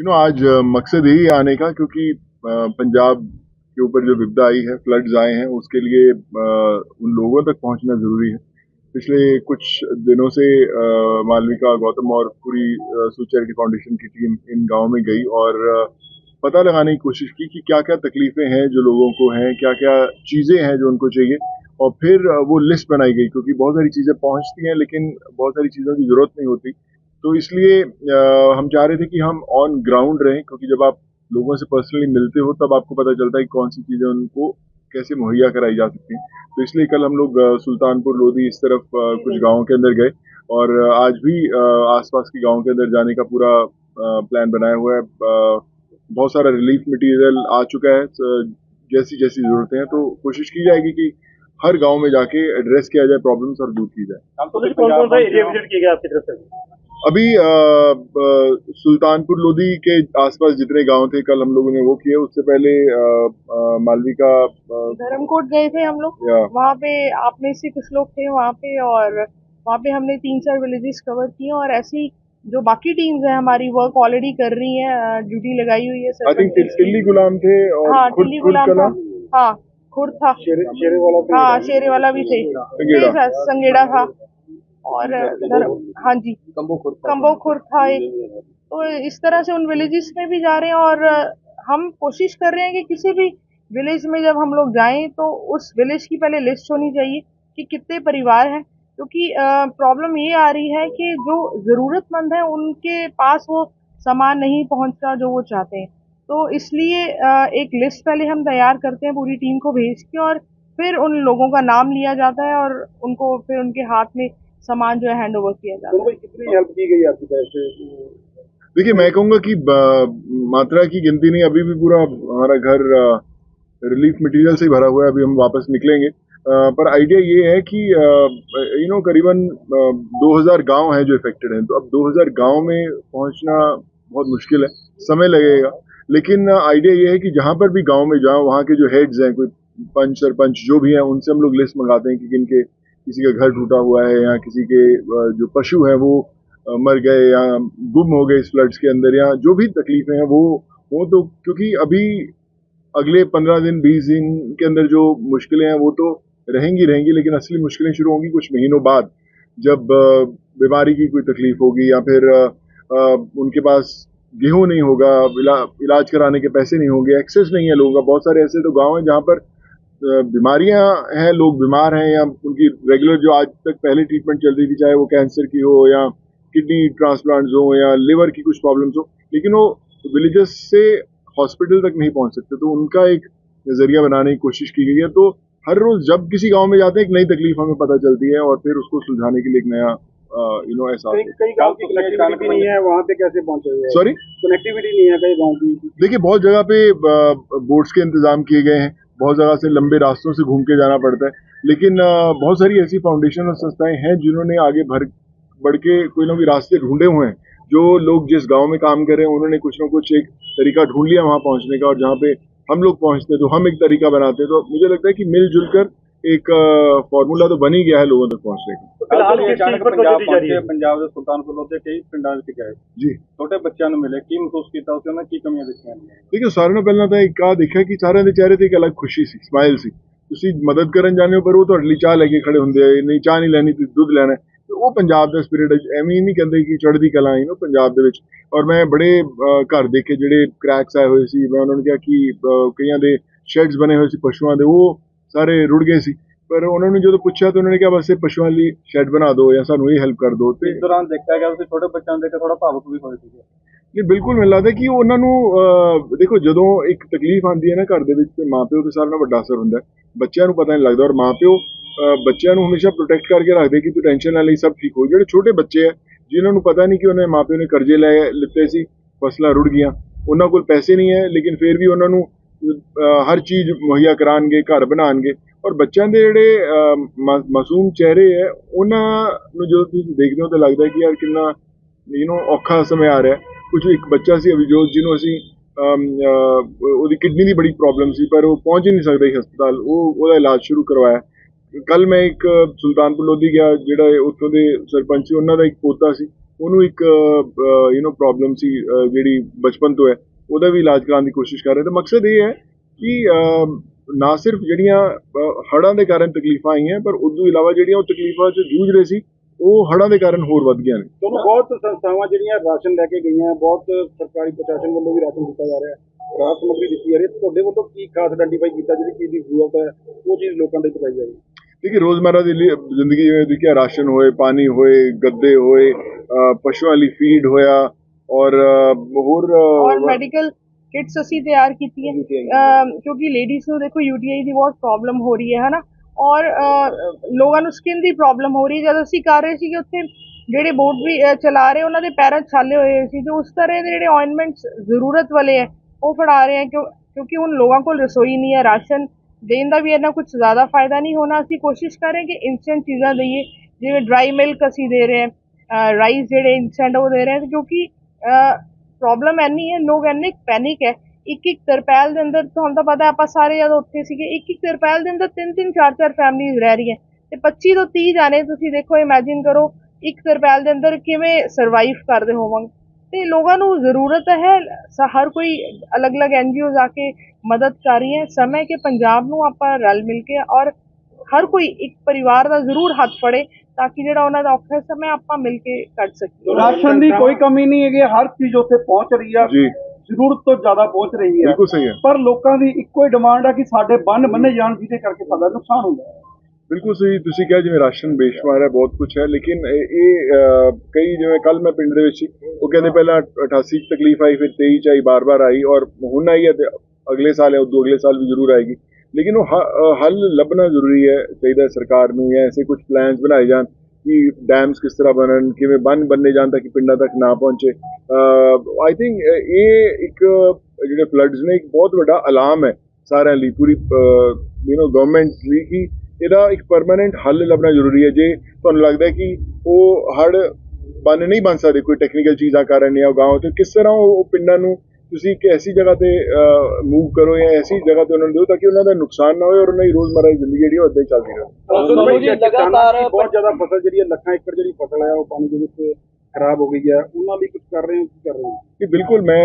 You know आज मकसद यही आने का क्योंकि पंजाब के ऊपर जो विपदा आई है फ्लड्स आए हैं, उसके लिए उन लोगों तक पहुँचना ज़रूरी है। पिछले कुछ दिनों से मालविका गौतम और पूरी सू चैरिटी फाउंडेशन की टीम इन गाँव में गई और पता लगाने की कोशिश की कि क्या क्या तकलीफें हैं जो लोगों को हैं क्या क्या चीज़ें हैं जो उनको चाहिए। और फिर वो लिस्ट बनाई गई क्योंकि बहुत सारी चीज़ें पहुँचती हैं, लेकिन बहुत सारी चीज़ों की ज़रूरत नहीं होती। तो इसलिए हम चाह रहे थे कि हम ऑन ग्राउंड रहें, क्योंकि जब आप लोगों से पर्सनली मिलते हो, तब आपको पता चलता है कि कौन सी चीज़ें उनको कैसे मुहैया कराई जा सकती हैं। तो इसलिए कल हम लोग सुल्तानपुर लोधी इस तरफ़ कुछ गाँवों के अंदर गए और आज भी आसपास के गाँव के अंदर जाने का पूरा प्लान बनाया हुआ है। बहुत सारा रिलीफ मटेरियल आ चुका है जैसी जैसी ज़रूरतें हैं। तो कोशिश की जाएगी कि हर गाँव में जाके एड्रेस किया जाए प्रॉब्लम्स और दूर की जाए। तो अभी सुल्तानपुर लोधी के आसपास जितने गाँव थे कल हम लोगों ने वो किए। उससे पहले अ, मालविका धर्मकोट गए थे हम लोग। वहाँ पे आप में से कुछ लोग थे वहाँ पे और वहाँ पे हमने तीन चार विलेजेस कवर किए और ऐसी जो बाकी टीम्स हैं हमारी वर्क ऑलरेडी कर रही हैं ड्यूटी लगाई हुई है आई थिंक टिल्ली गुलाम थे और हाँ टिल्ली गुलाम था। हाँ खुद था। शेरे वाला हाँ शेरे वाला भी थे, संगेड़ा था। और हाँ जी कंबो खुर्द था। एक। तो इस तरह से उन विलेजेस में भी जा रहे हैं और हम कोशिश कर रहे हैं कि किसी भी विलेज में जब हम लोग जाएँ तो उस विलेज की पहले लिस्ट होनी चाहिए कि कितने परिवार हैं। क्योंकि प्रॉब्लम ये आ रही है कि जो ज़रूरतमंद है उनके पास वो सामान नहीं पहुँचता जो वो चाहते हैं। तो इसलिए एक लिस्ट पहले हम तैयार करते हैं पूरी टीम को भेज के और फिर उन लोगों का नाम लिया जाता है और उनको फिर उनके हाथ में सामान जो है हैंड ओवर किया जाता है। कितनी हेल्प की गई आपकी तरफ़ से? देखिए मैं कहूँगा कि मात्रा की गिनती नहीं अभी भी पूरा हमारा घर रिलीफ मटेरियल से ही भरा हुआ है अभी हम वापस निकलेंगे। अ, पर आइडिया ये है कि यू नो करीबन अ, 2000 गाँव हैं जो इफेक्टेड हैं। तो अब 2000 गाँव में पहुँचना बहुत मुश्किल है समय लगेगा। लेकिन आइडिया ये है कि जहाँ पर भी गाँव में जाओ वहाँ के जो हेड्स हैं कोई पंच सरपंच जो भी हैं उनसे हम लोग लिस्ट मंगाते हैं कि किनके किसी का घर टूटा हुआ है या किसी के जो पशु हैं वो मर गए या गुम हो गए इस फ्लड्स के अंदर या जो भी तकलीफें हैं वो वो तो क्योंकि अभी अगले पंद्रह दिन बीस दिन के अंदर जो मुश्किलें हैं वो तो रहेंगी रहेंगी लेकिन असली मुश्किलें शुरू होंगी कुछ महीनों बाद जब बीमारी की कोई तकलीफ़ होगी या फिर उनके पास गेहूँ नहीं होगा इला, इलाज कराने के पैसे नहीं होंगे एक्सेस नहीं है लोगों का बहुत सारे ऐसे तो गाँव हैं जहाँ पर बीमारियाँ हैं लोग बीमार हैं या उनकी रेगुलर जो आज तक पहले ट्रीटमेंट चल रही थी चाहे वो कैंसर की हो या किडनी ट्रांसप्लांट्स हो या लिवर की कुछ प्रॉब्लम्स हो लेकिन वो विलेजेस से हॉस्पिटल तक नहीं पहुँच सकते तो उनका एक नज़रिया बनाने की कोशिश की गई है। तो हर रोज जब किसी गाँव में जाते हैं एक नई तकलीफ़ हमें पता चलती है और फिर उसको सुलझाने के लिए एक नया यू नो कनेक्टिविटी नहीं है वहाँ पे कैसे पहुँचे सॉरी कनेक्टिविटी नहीं है कई गाँव की। देखिए बहुत जगह पे बोट्स के इंतज़ाम किए गए हैं। बहुत जगह से लंबे रास्तों से घूम के जाना पड़ता है। लेकिन बहुत सारी ऐसी फाउंडेशन और संस्थाएँ हैं जिन्होंने आगे भर, बढ़ के कोई ना कोई रास्ते ढूंढे हुए हैं, जो लोग जिस गाँव में काम कर रहे हैं, उन्होंने कुछ ना कुछ एक तरीका ढूंढ लिया वहाँ पहुँचने का और जहाँ पे हम लोग पहुँचते तो हम एक तरीका बनाते हैं। तो मुझे लगता है कि मिलजुल कर ਇੱਕ ਫਾਰਮੂਲਾ ਤਾਂ ਬਣ ਹੀ ਗਿਆ ਹੈ ਲੋਕਾਂ ਦੇ ਪਹੁੰਚਣੇ ਦਾ ਪੰਜਾਬ ਪਹੁੰਚੇ ਪੰਜਾਬ ਦੇ ਸੁਲਤਾਨਪੁਰ ਲੋਧੇ ਕਈ ਪਿੰਡਾਂ ਵਿੱਚ ਗਏ। ਜੀ। ਛੋਟੇ ਬੱਚਿਆਂ ਨੂੰ ਮਿਲੇ। ਕੀ ਮਹਿਸੂਸ ਕੀਤਾ ਉਸ ਉਹਨਾਂ ਕੀ ਕਮੀਆਂ ਦੇਖੀਆਂ ਦੇਖੋ ਸਾਰਿਆਂ ਨੂੰ ਪਹਿਲਾਂ ਤਾਂ ਇੱਕ ਆ ਦੇਖਿਆ ਕਿ ਸਾਰਿਆਂ ਦੇ ਚਿਹਰੇ ਤੇ ਇੱਕ ਅਲੱਗ ਖੁਸ਼ੀ ਸੀ ਸਮਾਈਲ ਸੀ। ਤੁਸੀਂ ਮਦਦ ਕਰਨ ਜਾਂਦੇ ਹੋ ਪਰ ਉਹ ਤੁਹਾਡੇ ਲਈ ਚਾਹ ਲੈ ਕੇ ਖੜੇ ਹੁੰਦੇ ਆ। ਨਹੀਂ ਚਾਹ ਨਹੀਂ ਲੈਣੀ ਤੁਸੀਂ ਦੁੱਧ ਲੈਣਾ ਉਹ ਪੰਜਾਬ ਦੇ ਸਪਿਰਿਟ ਐਵੇਂ ਹੀ ਨਹੀਂ ਕਹਿੰਦੇ ਕਿ ਚੜ੍ਹਦੀ ਕਲਾ ਇਹਨੂੰ ਪੰਜਾਬ ਦੇ ਵਿੱਚ। ਔਰ ਮੈਂ ਬੜੇ ਘਰ ਦੇਖੇ ਜਿਹੜੇ ਕ੍ਰੈਕਸ ਆਏ ਹੋਏ ਸੀ। ਮੈਂ ਉਹਨਾਂ ਨੂੰ ਕਿਹਾ ਕਿ ਕਈਆਂ ਦੇ ਸ਼ੈਡਸ ਬਣੇ ਹੋਏ ਸੀ ਪਸ਼ੂਆਂ ਦੇ। ਉਹ ਸਾਰੇ ਰੁੜ ਗਏ ਸੀ। ਪਰ ਉਹਨਾਂ ਨੂੰ ਜਦੋਂ ਪੁੱਛਿਆ ਤਾਂ ਉਹਨਾਂ ਨੇ ਕਿਹਾ ਬਸ ਇਹ ਪਸ਼ੂਆਂ ਲਈ ਸ਼ੈਡ ਬਣਾ ਦਿਓ ਜਾਂ ਸਾਨੂੰ ਇਹ ਹੈਲਪ ਕਰ ਦਿਓ। ਤੇ ਇਸ ਦੌਰਾਨ ਦੇਖਿਆ ਗਿਆ ਤੁਸੀਂ ਛੋਟੇ ਬੱਚਿਆਂ ਦੇਖ ਕੇ ਥੋੜਾ ਭਾਵੁਕ ਵੀ ਹੋਏ ਸੀਗੇ। ਜੀ ਬਿਲਕੁਲ ਮੈਨੂੰ ਲੱਗਦਾ ਕਿ ਉਹਨਾਂ ਨੂੰ ਦੇਖੋ ਜਦੋਂ ਇੱਕ ਤਕਲੀਫ ਆਉਂਦੀ ਹੈ ਨਾ ਘਰ ਦੇ ਵਿੱਚ ਤੇ ਮਾਪਿਓ ਤੇ ਸਾਰਿਆਂ ਨਾਲੋਂ ਵੱਡਾ ਅਸਰ ਹੁੰਦਾ। ਬੱਚਿਆਂ ਨੂੰ ਪਤਾ ਨਹੀਂ ਲੱਗਦਾ ਔਰ ਮਾਪਿਓ ਬੱਚਿਆਂ ਨੂੰ ਹਮੇਸ਼ਾ ਪ੍ਰੋਟੈਕਟ ਕਰਕੇ ਰੱਖਦੇ ਕਿ ਤੂੰ ਟੈਨਸ਼ਨ ਨਾ ਲਈ ਸਭ ਠੀਕ ਹੋ। ਜਿਹੜੇ ਛੋਟੇ ਬੱਚੇ ਆ ਜਿਨ੍ਹਾਂ ਨੂੰ ਪਤਾ ਨਹੀਂ ਕਿ ਉਹਨਾਂ ਦੇ ਮਾਪਿਓ ਨੇ ਕਰਜ਼ੇ ਲੈ ਲਿੱਤੇ ਸੀ ਫਸਲਾਂ ਰੁੜ ਗਈਆਂ ਉਹਨਾਂ ਕੋਲ ਪੈਸੇ ਨਹੀਂ ਹੈ ਲੇਕਿਨ ਫਿਰ ਵੀ ਉਹਨਾਂ ਨੂੰ ਹਰ ਚੀਜ਼ ਮੁਹੱਈਆ ਕਰਾਉਣਗੇ ਘਰ ਬਣਾਉਣਗੇ ਔਰ ਬੱਚਿਆਂ ਦੇ ਜਿਹੜੇ ਅਹ, ਮਾ- ਮਾਸੂਮ ਚਿਹਰੇ ਹੈ ਉਹਨਾਂ ਨੂੰ ਜਦੋਂ ਤੁਸੀਂ ਦੇਖਦੇ ਹੋ ਤਾਂ ਲੱਗਦਾ ਹੈ ਕਿ ਯਾਰ ਕਿੰਨਾ ਯੂ نو ਔਖਾ ਸਮੇਂ ਆ ਰਿਹਾ ਕੁਝ ਇੱਕ ਬੱਚਾ ਸੀ ਅਭਿਜੋਤ ਜਿਹਨੂੰ ਅਸੀਂ ਅਮ, ਅਹ, ਉਹਦੀ ਕਿਡਨੀ ਦੀ ਬੜੀ ਪ੍ਰੋਬਲਮ ਸੀ ਪਰ ਉਹ ਪਹੁੰਚ ਹੀ ਨਹੀਂ ਸਕਦਾ ਸੀ ਹਸਪਤਾਲ ਉਹ ਉਹਦਾ ਇਲਾਜ ਸ਼ੁਰੂ ਕਰਵਾਇਆ ਕੱਲ ਮੈਂ ਇੱਕ ਸੁਲਤਾਨਪੁਰ ਲੋਧੀ ਗਿਆ ਜਿਹੜਾ ਇਹ ਉੱਥੋਂ ਦੇ ਸਰਪੰਚ ਸੀ ਉਹਨਾਂ ਦਾ ਇੱਕ ਪੋਤਾ ਸੀ ਉਹਨੂੰ ਇੱਕ ਯੂ نو ਪ੍ਰੋਬਲਮ ਸੀ ਅਹ, ਜਿਹੜੀ ਬਚਪਨ ਤੋਂ ਹੈ ਉਹਦਾ ਵੀ ਇਲਾਜ ਕਰਾਉਣ ਦੀ ਕੋਸ਼ਿਸ਼ ਕਰ ਰਹੇ। ਤੇ ਮਕਸਦ ਇਹ ਹੈ ਕਿ ਨਾ ਸਿਰਫ ਜਿਹੜੀਆਂ ਹੜਾਂ ਦੇ ਕਾਰਨ ਤਕਲੀਫਾਂ ਆਈਆਂ ਪਰ ਉਸ ਤੋਂ ਇਲਾਵਾ ਜਿਹੜੀਆਂ ਉਹ ਤਕਲੀਫਾਂ 'ਚ ਜੂਝ ਰਹੇ ਸੀ ਉਹ ਹੜਾਂ ਦੇ ਕਾਰਨ ਹੋਰ ਵੱਧ ਗਈਆਂ ਨੇ। ਤੁਹਾਨੂੰ ਬਹੁਤ ਸੰਸਥਾਵਾਂ ਜਿਹੜੀਆਂ ਰਾਸ਼ਨ ਲੈ ਕੇ ਗਈਆਂ ਬਹੁਤ ਸਰਕਾਰੀ ਪ੍ਰਸ਼ਾਸਨ ਵੱਲੋਂ ਵੀ ਰਾਸ਼ਨ ਦਿੱਤਾ ਜਾ ਰਿਹਾ ਹੈ ਰਾਹਤ ਸਮੱਗਰੀ ਦਿੱਤੀ ਜਾ ਰਹੀ ਹੈ। ਤੁਹਾਡੇ ਵੱਲੋਂ ਕੀ ਖਾਸ ਆਇਡੈਂਟੀਫਾਈ ਕੀਤਾ ਜਿਹੜੀ ਚੀਜ਼ ਦੀ ਜ਼ਰੂਰਤ ਹੈ ਉਹ ਚੀਜ਼ ਲੋਕਾਂ ਦੇ ਪਹੁੰਚਾਈ ਜਾ ਰਹੀ ਹੈ ਦੇਖੀ ਰੋਜ਼ਮਰਾ ਦੀ ਜ਼ਿੰਦਗੀ ਜਿਵੇਂ ਦੇਖਿਆ ਰਾਸ਼ਨ ਹੋਏ ਪਾਣੀ ਹੋਏ ਗੱਦੇ ਹੋਏ ਪਸ਼ੂਆਂ ਲਈ ਫੀਡ ਹੋਇਆ ਔਰ ਹੋਰ ਔਰ ਮੈਡੀਕਲ ਕਿਟਸ ਅਸੀਂ ਤਿਆਰ ਕੀਤੀ ਹੈ। ਅਮ ਕਿਉਂਕਿ ਲੇਡੀਜ਼ ਨੂੰ ਦੇਖੋ ਯੂਟੀਆਈ ਦੀ ਬਹੁਤ ਪ੍ਰੋਬਲਮ ਹੋ ਰਹੀ ਹੈ ਹਨਾ? ਔਰ ਲੋਕਾਂ ਨੂੰ ਸਕਿਨ ਦੀ ਪ੍ਰੋਬਲਮ ਹੋ ਰਹੀ ਹੈ। ਜਦ ਅਸੀਂ ਕਰ ਰਹੇ ਸੀਗੇ ਉੱਥੇ ਜਿਹੜੇ ਬੋਟ ਵੀ ਚਲਾ ਰਹੇ ਉਹਨਾਂ ਦੇ ਪੈਰਾਂ ਛਾਲੇ ਹੋਏ ਸੀ। ਤੇ ਉਸ ਤਰ੍ਹਾਂ ਦੇ ਜਿਹੜੇ ਆਇਨਮੈਂਟਸ ਜ਼ਰੂਰਤ ਵਾਲੇ ਹੈ ਉਹ ਫੜਾ ਰਹੇ ਹੈ। ਕਿਉਂ ਕਿਉਂਕਿ ਹੁਣ ਲੋਕਾਂ ਕੋਲ ਰਸੋਈ ਨਹੀਂ ਹੈ ਰਾਸ਼ਨ ਦੇਣ ਦਾ ਵੀ ਇਹਨਾਂ ਕੁਝ ਜ਼ਿਆਦਾ ਫਾਇਦਾ ਨਹੀਂ ਹੋਣਾ। ਅਸੀਂ ਕੋਸ਼ਿਸ਼ ਕरें ਕਿ ਇਨਸਟੈਂਟ ਚੀਜ਼ਾਂ ਦਈਏ। ਜਿਵੇਂ ਡਰਾਈ ਮਿਲਕ ਅਸੀਂ ਦੇ ਰਹੇ ਹਾਂ ਰਾਈਸ ਜਿਹੜੇ ਇਨਸਟੈਂਟ ਉਹ ਦੇ ਰਹੇ ਹਾਂ ਕਿਉਂਕਿ ਪ੍ਰੋਬਲਮ ਐਨੀ ਹੈ, ਲੋਕ ਐਨੇ ਪੈਨਿਕ ਹੈ। ਇੱਕ ਇੱਕ ਤਰਪੈਲ ਦੇ ਅੰਦਰ ਤੁਹਾਨੂੰ ਤਾਂ ਪਤਾ ਆਪਾਂ ਸਾਰੇ ਜਦੋਂ ਉੱਥੇ ਸੀਗੇ, ਇੱਕ ਇੱਕ ਤਰਪੈਲ ਦੇ ਅੰਦਰ ਤਿੰਨ ਤਿੰਨ, ਚਾਰ ਚਾਰ ਫੈਮਲੀਜ਼ ਰਹਿ ਰਹੀਆਂ। ਤੇ 25 ਤੋਂ 30 ਜਾਣੇ ਤੁਸੀਂ ਦੇਖੋ ਇਮੇਜਿਨ ਕਰੋ, ਇੱਕ ਤਰਪੈਲ ਦੇ ਅੰਦਰ ਕਿਵੇਂ ਸਰਵਾਈਵ ਕਰਦੇ ਹੋਵਾਂਗੇ। ਤੇ ਲੋਕਾਂ ਨੂੰ ਜ਼ਰੂਰਤ ਹੈ ਹਰ ਕੋਈ ਅਲੱਗ-ਅਲੱਗ ਐਨਜੀਓਜ਼ ਆ ਕੇ ਮਦਦ ਕਰ ਰਹੀ ਹੈ। ਸਮੇਂ ਕਿ ਪੰਜਾਬ ਨੂੰ ਆਪਾਂ ਰਲ ਮਿਲ ਕੇ ਔਰ ਹਰ ਕੋਈ ਇੱਕ ਪਰਿਵਾਰ ਦਾ ਜ਼ਰੂਰ ਹੱਥ ਫੜੇ। ਤਾਂ ਕਿ ਜਿਹੜਾ ਉਹਨਾਂ ਦਾ ਔਖਾ ਸਮਾਂ ਆਪਾਂ ਮਿਲ ਕੇ ਕੱਢ ਸਕੀਏ। ਰਾਸ਼ਨ ਦੀ ਕੋਈ ਕਮੀ ਨਹੀਂ ਹੈਗੀ ਹਰ ਚੀਜ਼ ਉੱਥੇ ਪਹੁੰਚ ਰਹੀ ਆ। ਜੀ। ਜ਼ਰੂਰਤ ਤੋਂ ਜ਼ਿਆਦਾ ਪਹੁੰਚ ਰਹੀ ਹੈ ਬਿਲਕੁਲ ਸਹੀ ਹੈ। ਪਰ ਲੋਕਾਂ ਦੀ ਇੱਕੋ ਹੀ ਡਿਮਾਂਡ ਆ ਕਿ ਸਾਡੇ ਬੰਨ ਬੰਨੇ ਜਾਣ ਜਿਹਦੇ ਕਰਕੇ ਸਾਡਾ ਨੁਕਸਾਨ ਹੁੰਦਾ ਹੈ। ਬਿਲਕੁਲ ਸਹੀ ਤੁਸੀਂ ਕਿਹਾ ਜਿਵੇਂ ਰਾਸ਼ਨ ਬੇਸ਼ੁਮਾਰ ਹੈ ਬਹੁਤ ਕੁਝ ਹੈ ਲੇਕਿਨ ਇਹ ਕਈ ਜਿਵੇਂ ਕੱਲ ਮੈਂ ਪਿੰਡ ਦੇ ਵਿੱਚ ਸੀ ਉਹ ਕਹਿੰਦੇ ਪਹਿਲਾਂ 88 ਚ ਤਕਲੀਫ ਆਈ ਫਿਰ 23 ਚ ਆਈ ਬਾਰ-ਬਾਰ ਆਈ ਔਰ ਹੁਣ ਆਈ ਹੈ ਤੇ ਅਗਲੇ ਸਾਲ ਹੈ ਉਦੋਂ ਅਗਲੇ ਸਾਲ ਵੀ ਜ਼ਰੂਰ ਆਏਗੀ। ਲੇਕਿਨ ਉਹ ਹੱਲ ਲੱਭਣਾ ਜ਼ਰੂਰੀ ਹੈ, ਚਾਹੀਦਾ ਸਰਕਾਰ ਨੂੰ ਜਾਂ ਐਸੇ ਕੁਝ ਪਲਾਨਸ ਬਣਾਏ ਜਾਣ ਕਿ ਡੈਮਸ ਕਿਸ ਤਰ੍ਹਾਂ ਬਣਨ, ਕਿਵੇਂ ਬੰਨ ਬੰਨੇ ਜਾਣ ਤਾਂ ਕਿ ਪਿੰਡਾਂ ਤੱਕ ਨਾ ਪਹੁੰਚੇ। ਆਈ ਥਿੰਕ ਇਹ ਇੱਕ ਜਿਹੜੇ ਫਲੱਡਸ ਨੇ, ਇੱਕ ਬਹੁਤ ਵੱਡਾ ਅਲਾਰਮ ਹੈ ਸਾਰਿਆਂ ਲਈ, ਪੂਰੀ ਯੂ نو ਗਵਰਨਮੈਂਟ ਲਈ ਕਿ ਇਹਦਾ ਇੱਕ ਪਰਮਾਨੈਂਟ ਹੱਲ ਲੱਭਣਾ ਜ਼ਰੂਰੀ ਹੈ। ਜੇ ਤੁਹਾਨੂੰ ਲੱਗਦਾ ਹੈ ਕਿ ਉਹ ਹੜ ਬੰਨ ਨਹੀਂ ਬਣ ਸਕਦੇ, ਕੋਈ ਟੈਕਨੀਕਲ ਚੀਜ਼ਾਂ ਕਾਰਨ ਜਾਂ ਗਾਉਂ ਤੇ, ਕਿਸ ਤਰ੍ਹਾਂ ਉਹ ਪਿੰਡਾਂ ਨੂੰ ਤੁਸੀਂ ਇੱਕ ਐਸੀ ਜਗ੍ਹਾ ਤੇ ਮੂਵ ਕਰੋ ਜਾਂ ਐਸੀ ਜਗ੍ਹਾ ਤੇ ਉਹਨਾਂ ਨੂੰ ਦਿਓ ਤਾਂ ਕਿ ਉਹਨਾਂ ਦਾ ਨੁਕਸਾਨ ਨਾ ਹੋਏ ਔਰ ਉਹਨਾਂ ਦੀ ਰੋਜ਼ਮਰਰਾ ਦੀ ਜ਼ਿੰਦਗੀ ਜਿਹੜੀ ਉਹ ਹੀ ਚੱਲਦੀ ਰਹੇ। ਲਗਾਤਾਰ ਦੀ ਬਹੁਤ ਜ਼ਿਆਦਾ ਫਸਲ ਜਿਹੜੀ ਹੈ ਲੱਖਾਂ ਏਕੜ ਜਿਹੜੀ ਫਸਲ ਹੈ ਉਹ ਪਾਣੀ ਦੇ ਵਿੱਚ ਖਰਾਬ ਹੋ ਗਈ ਹੈ। ਉਹਨਾਂ ਲਈ ਕੁਝ ਕਰ ਰਹੇ ਹੋ, ਕੀ ਕਰ ਰਹੇ ਹੋ? ਕਿ ਬਿਲਕੁਲ ਮੈਂ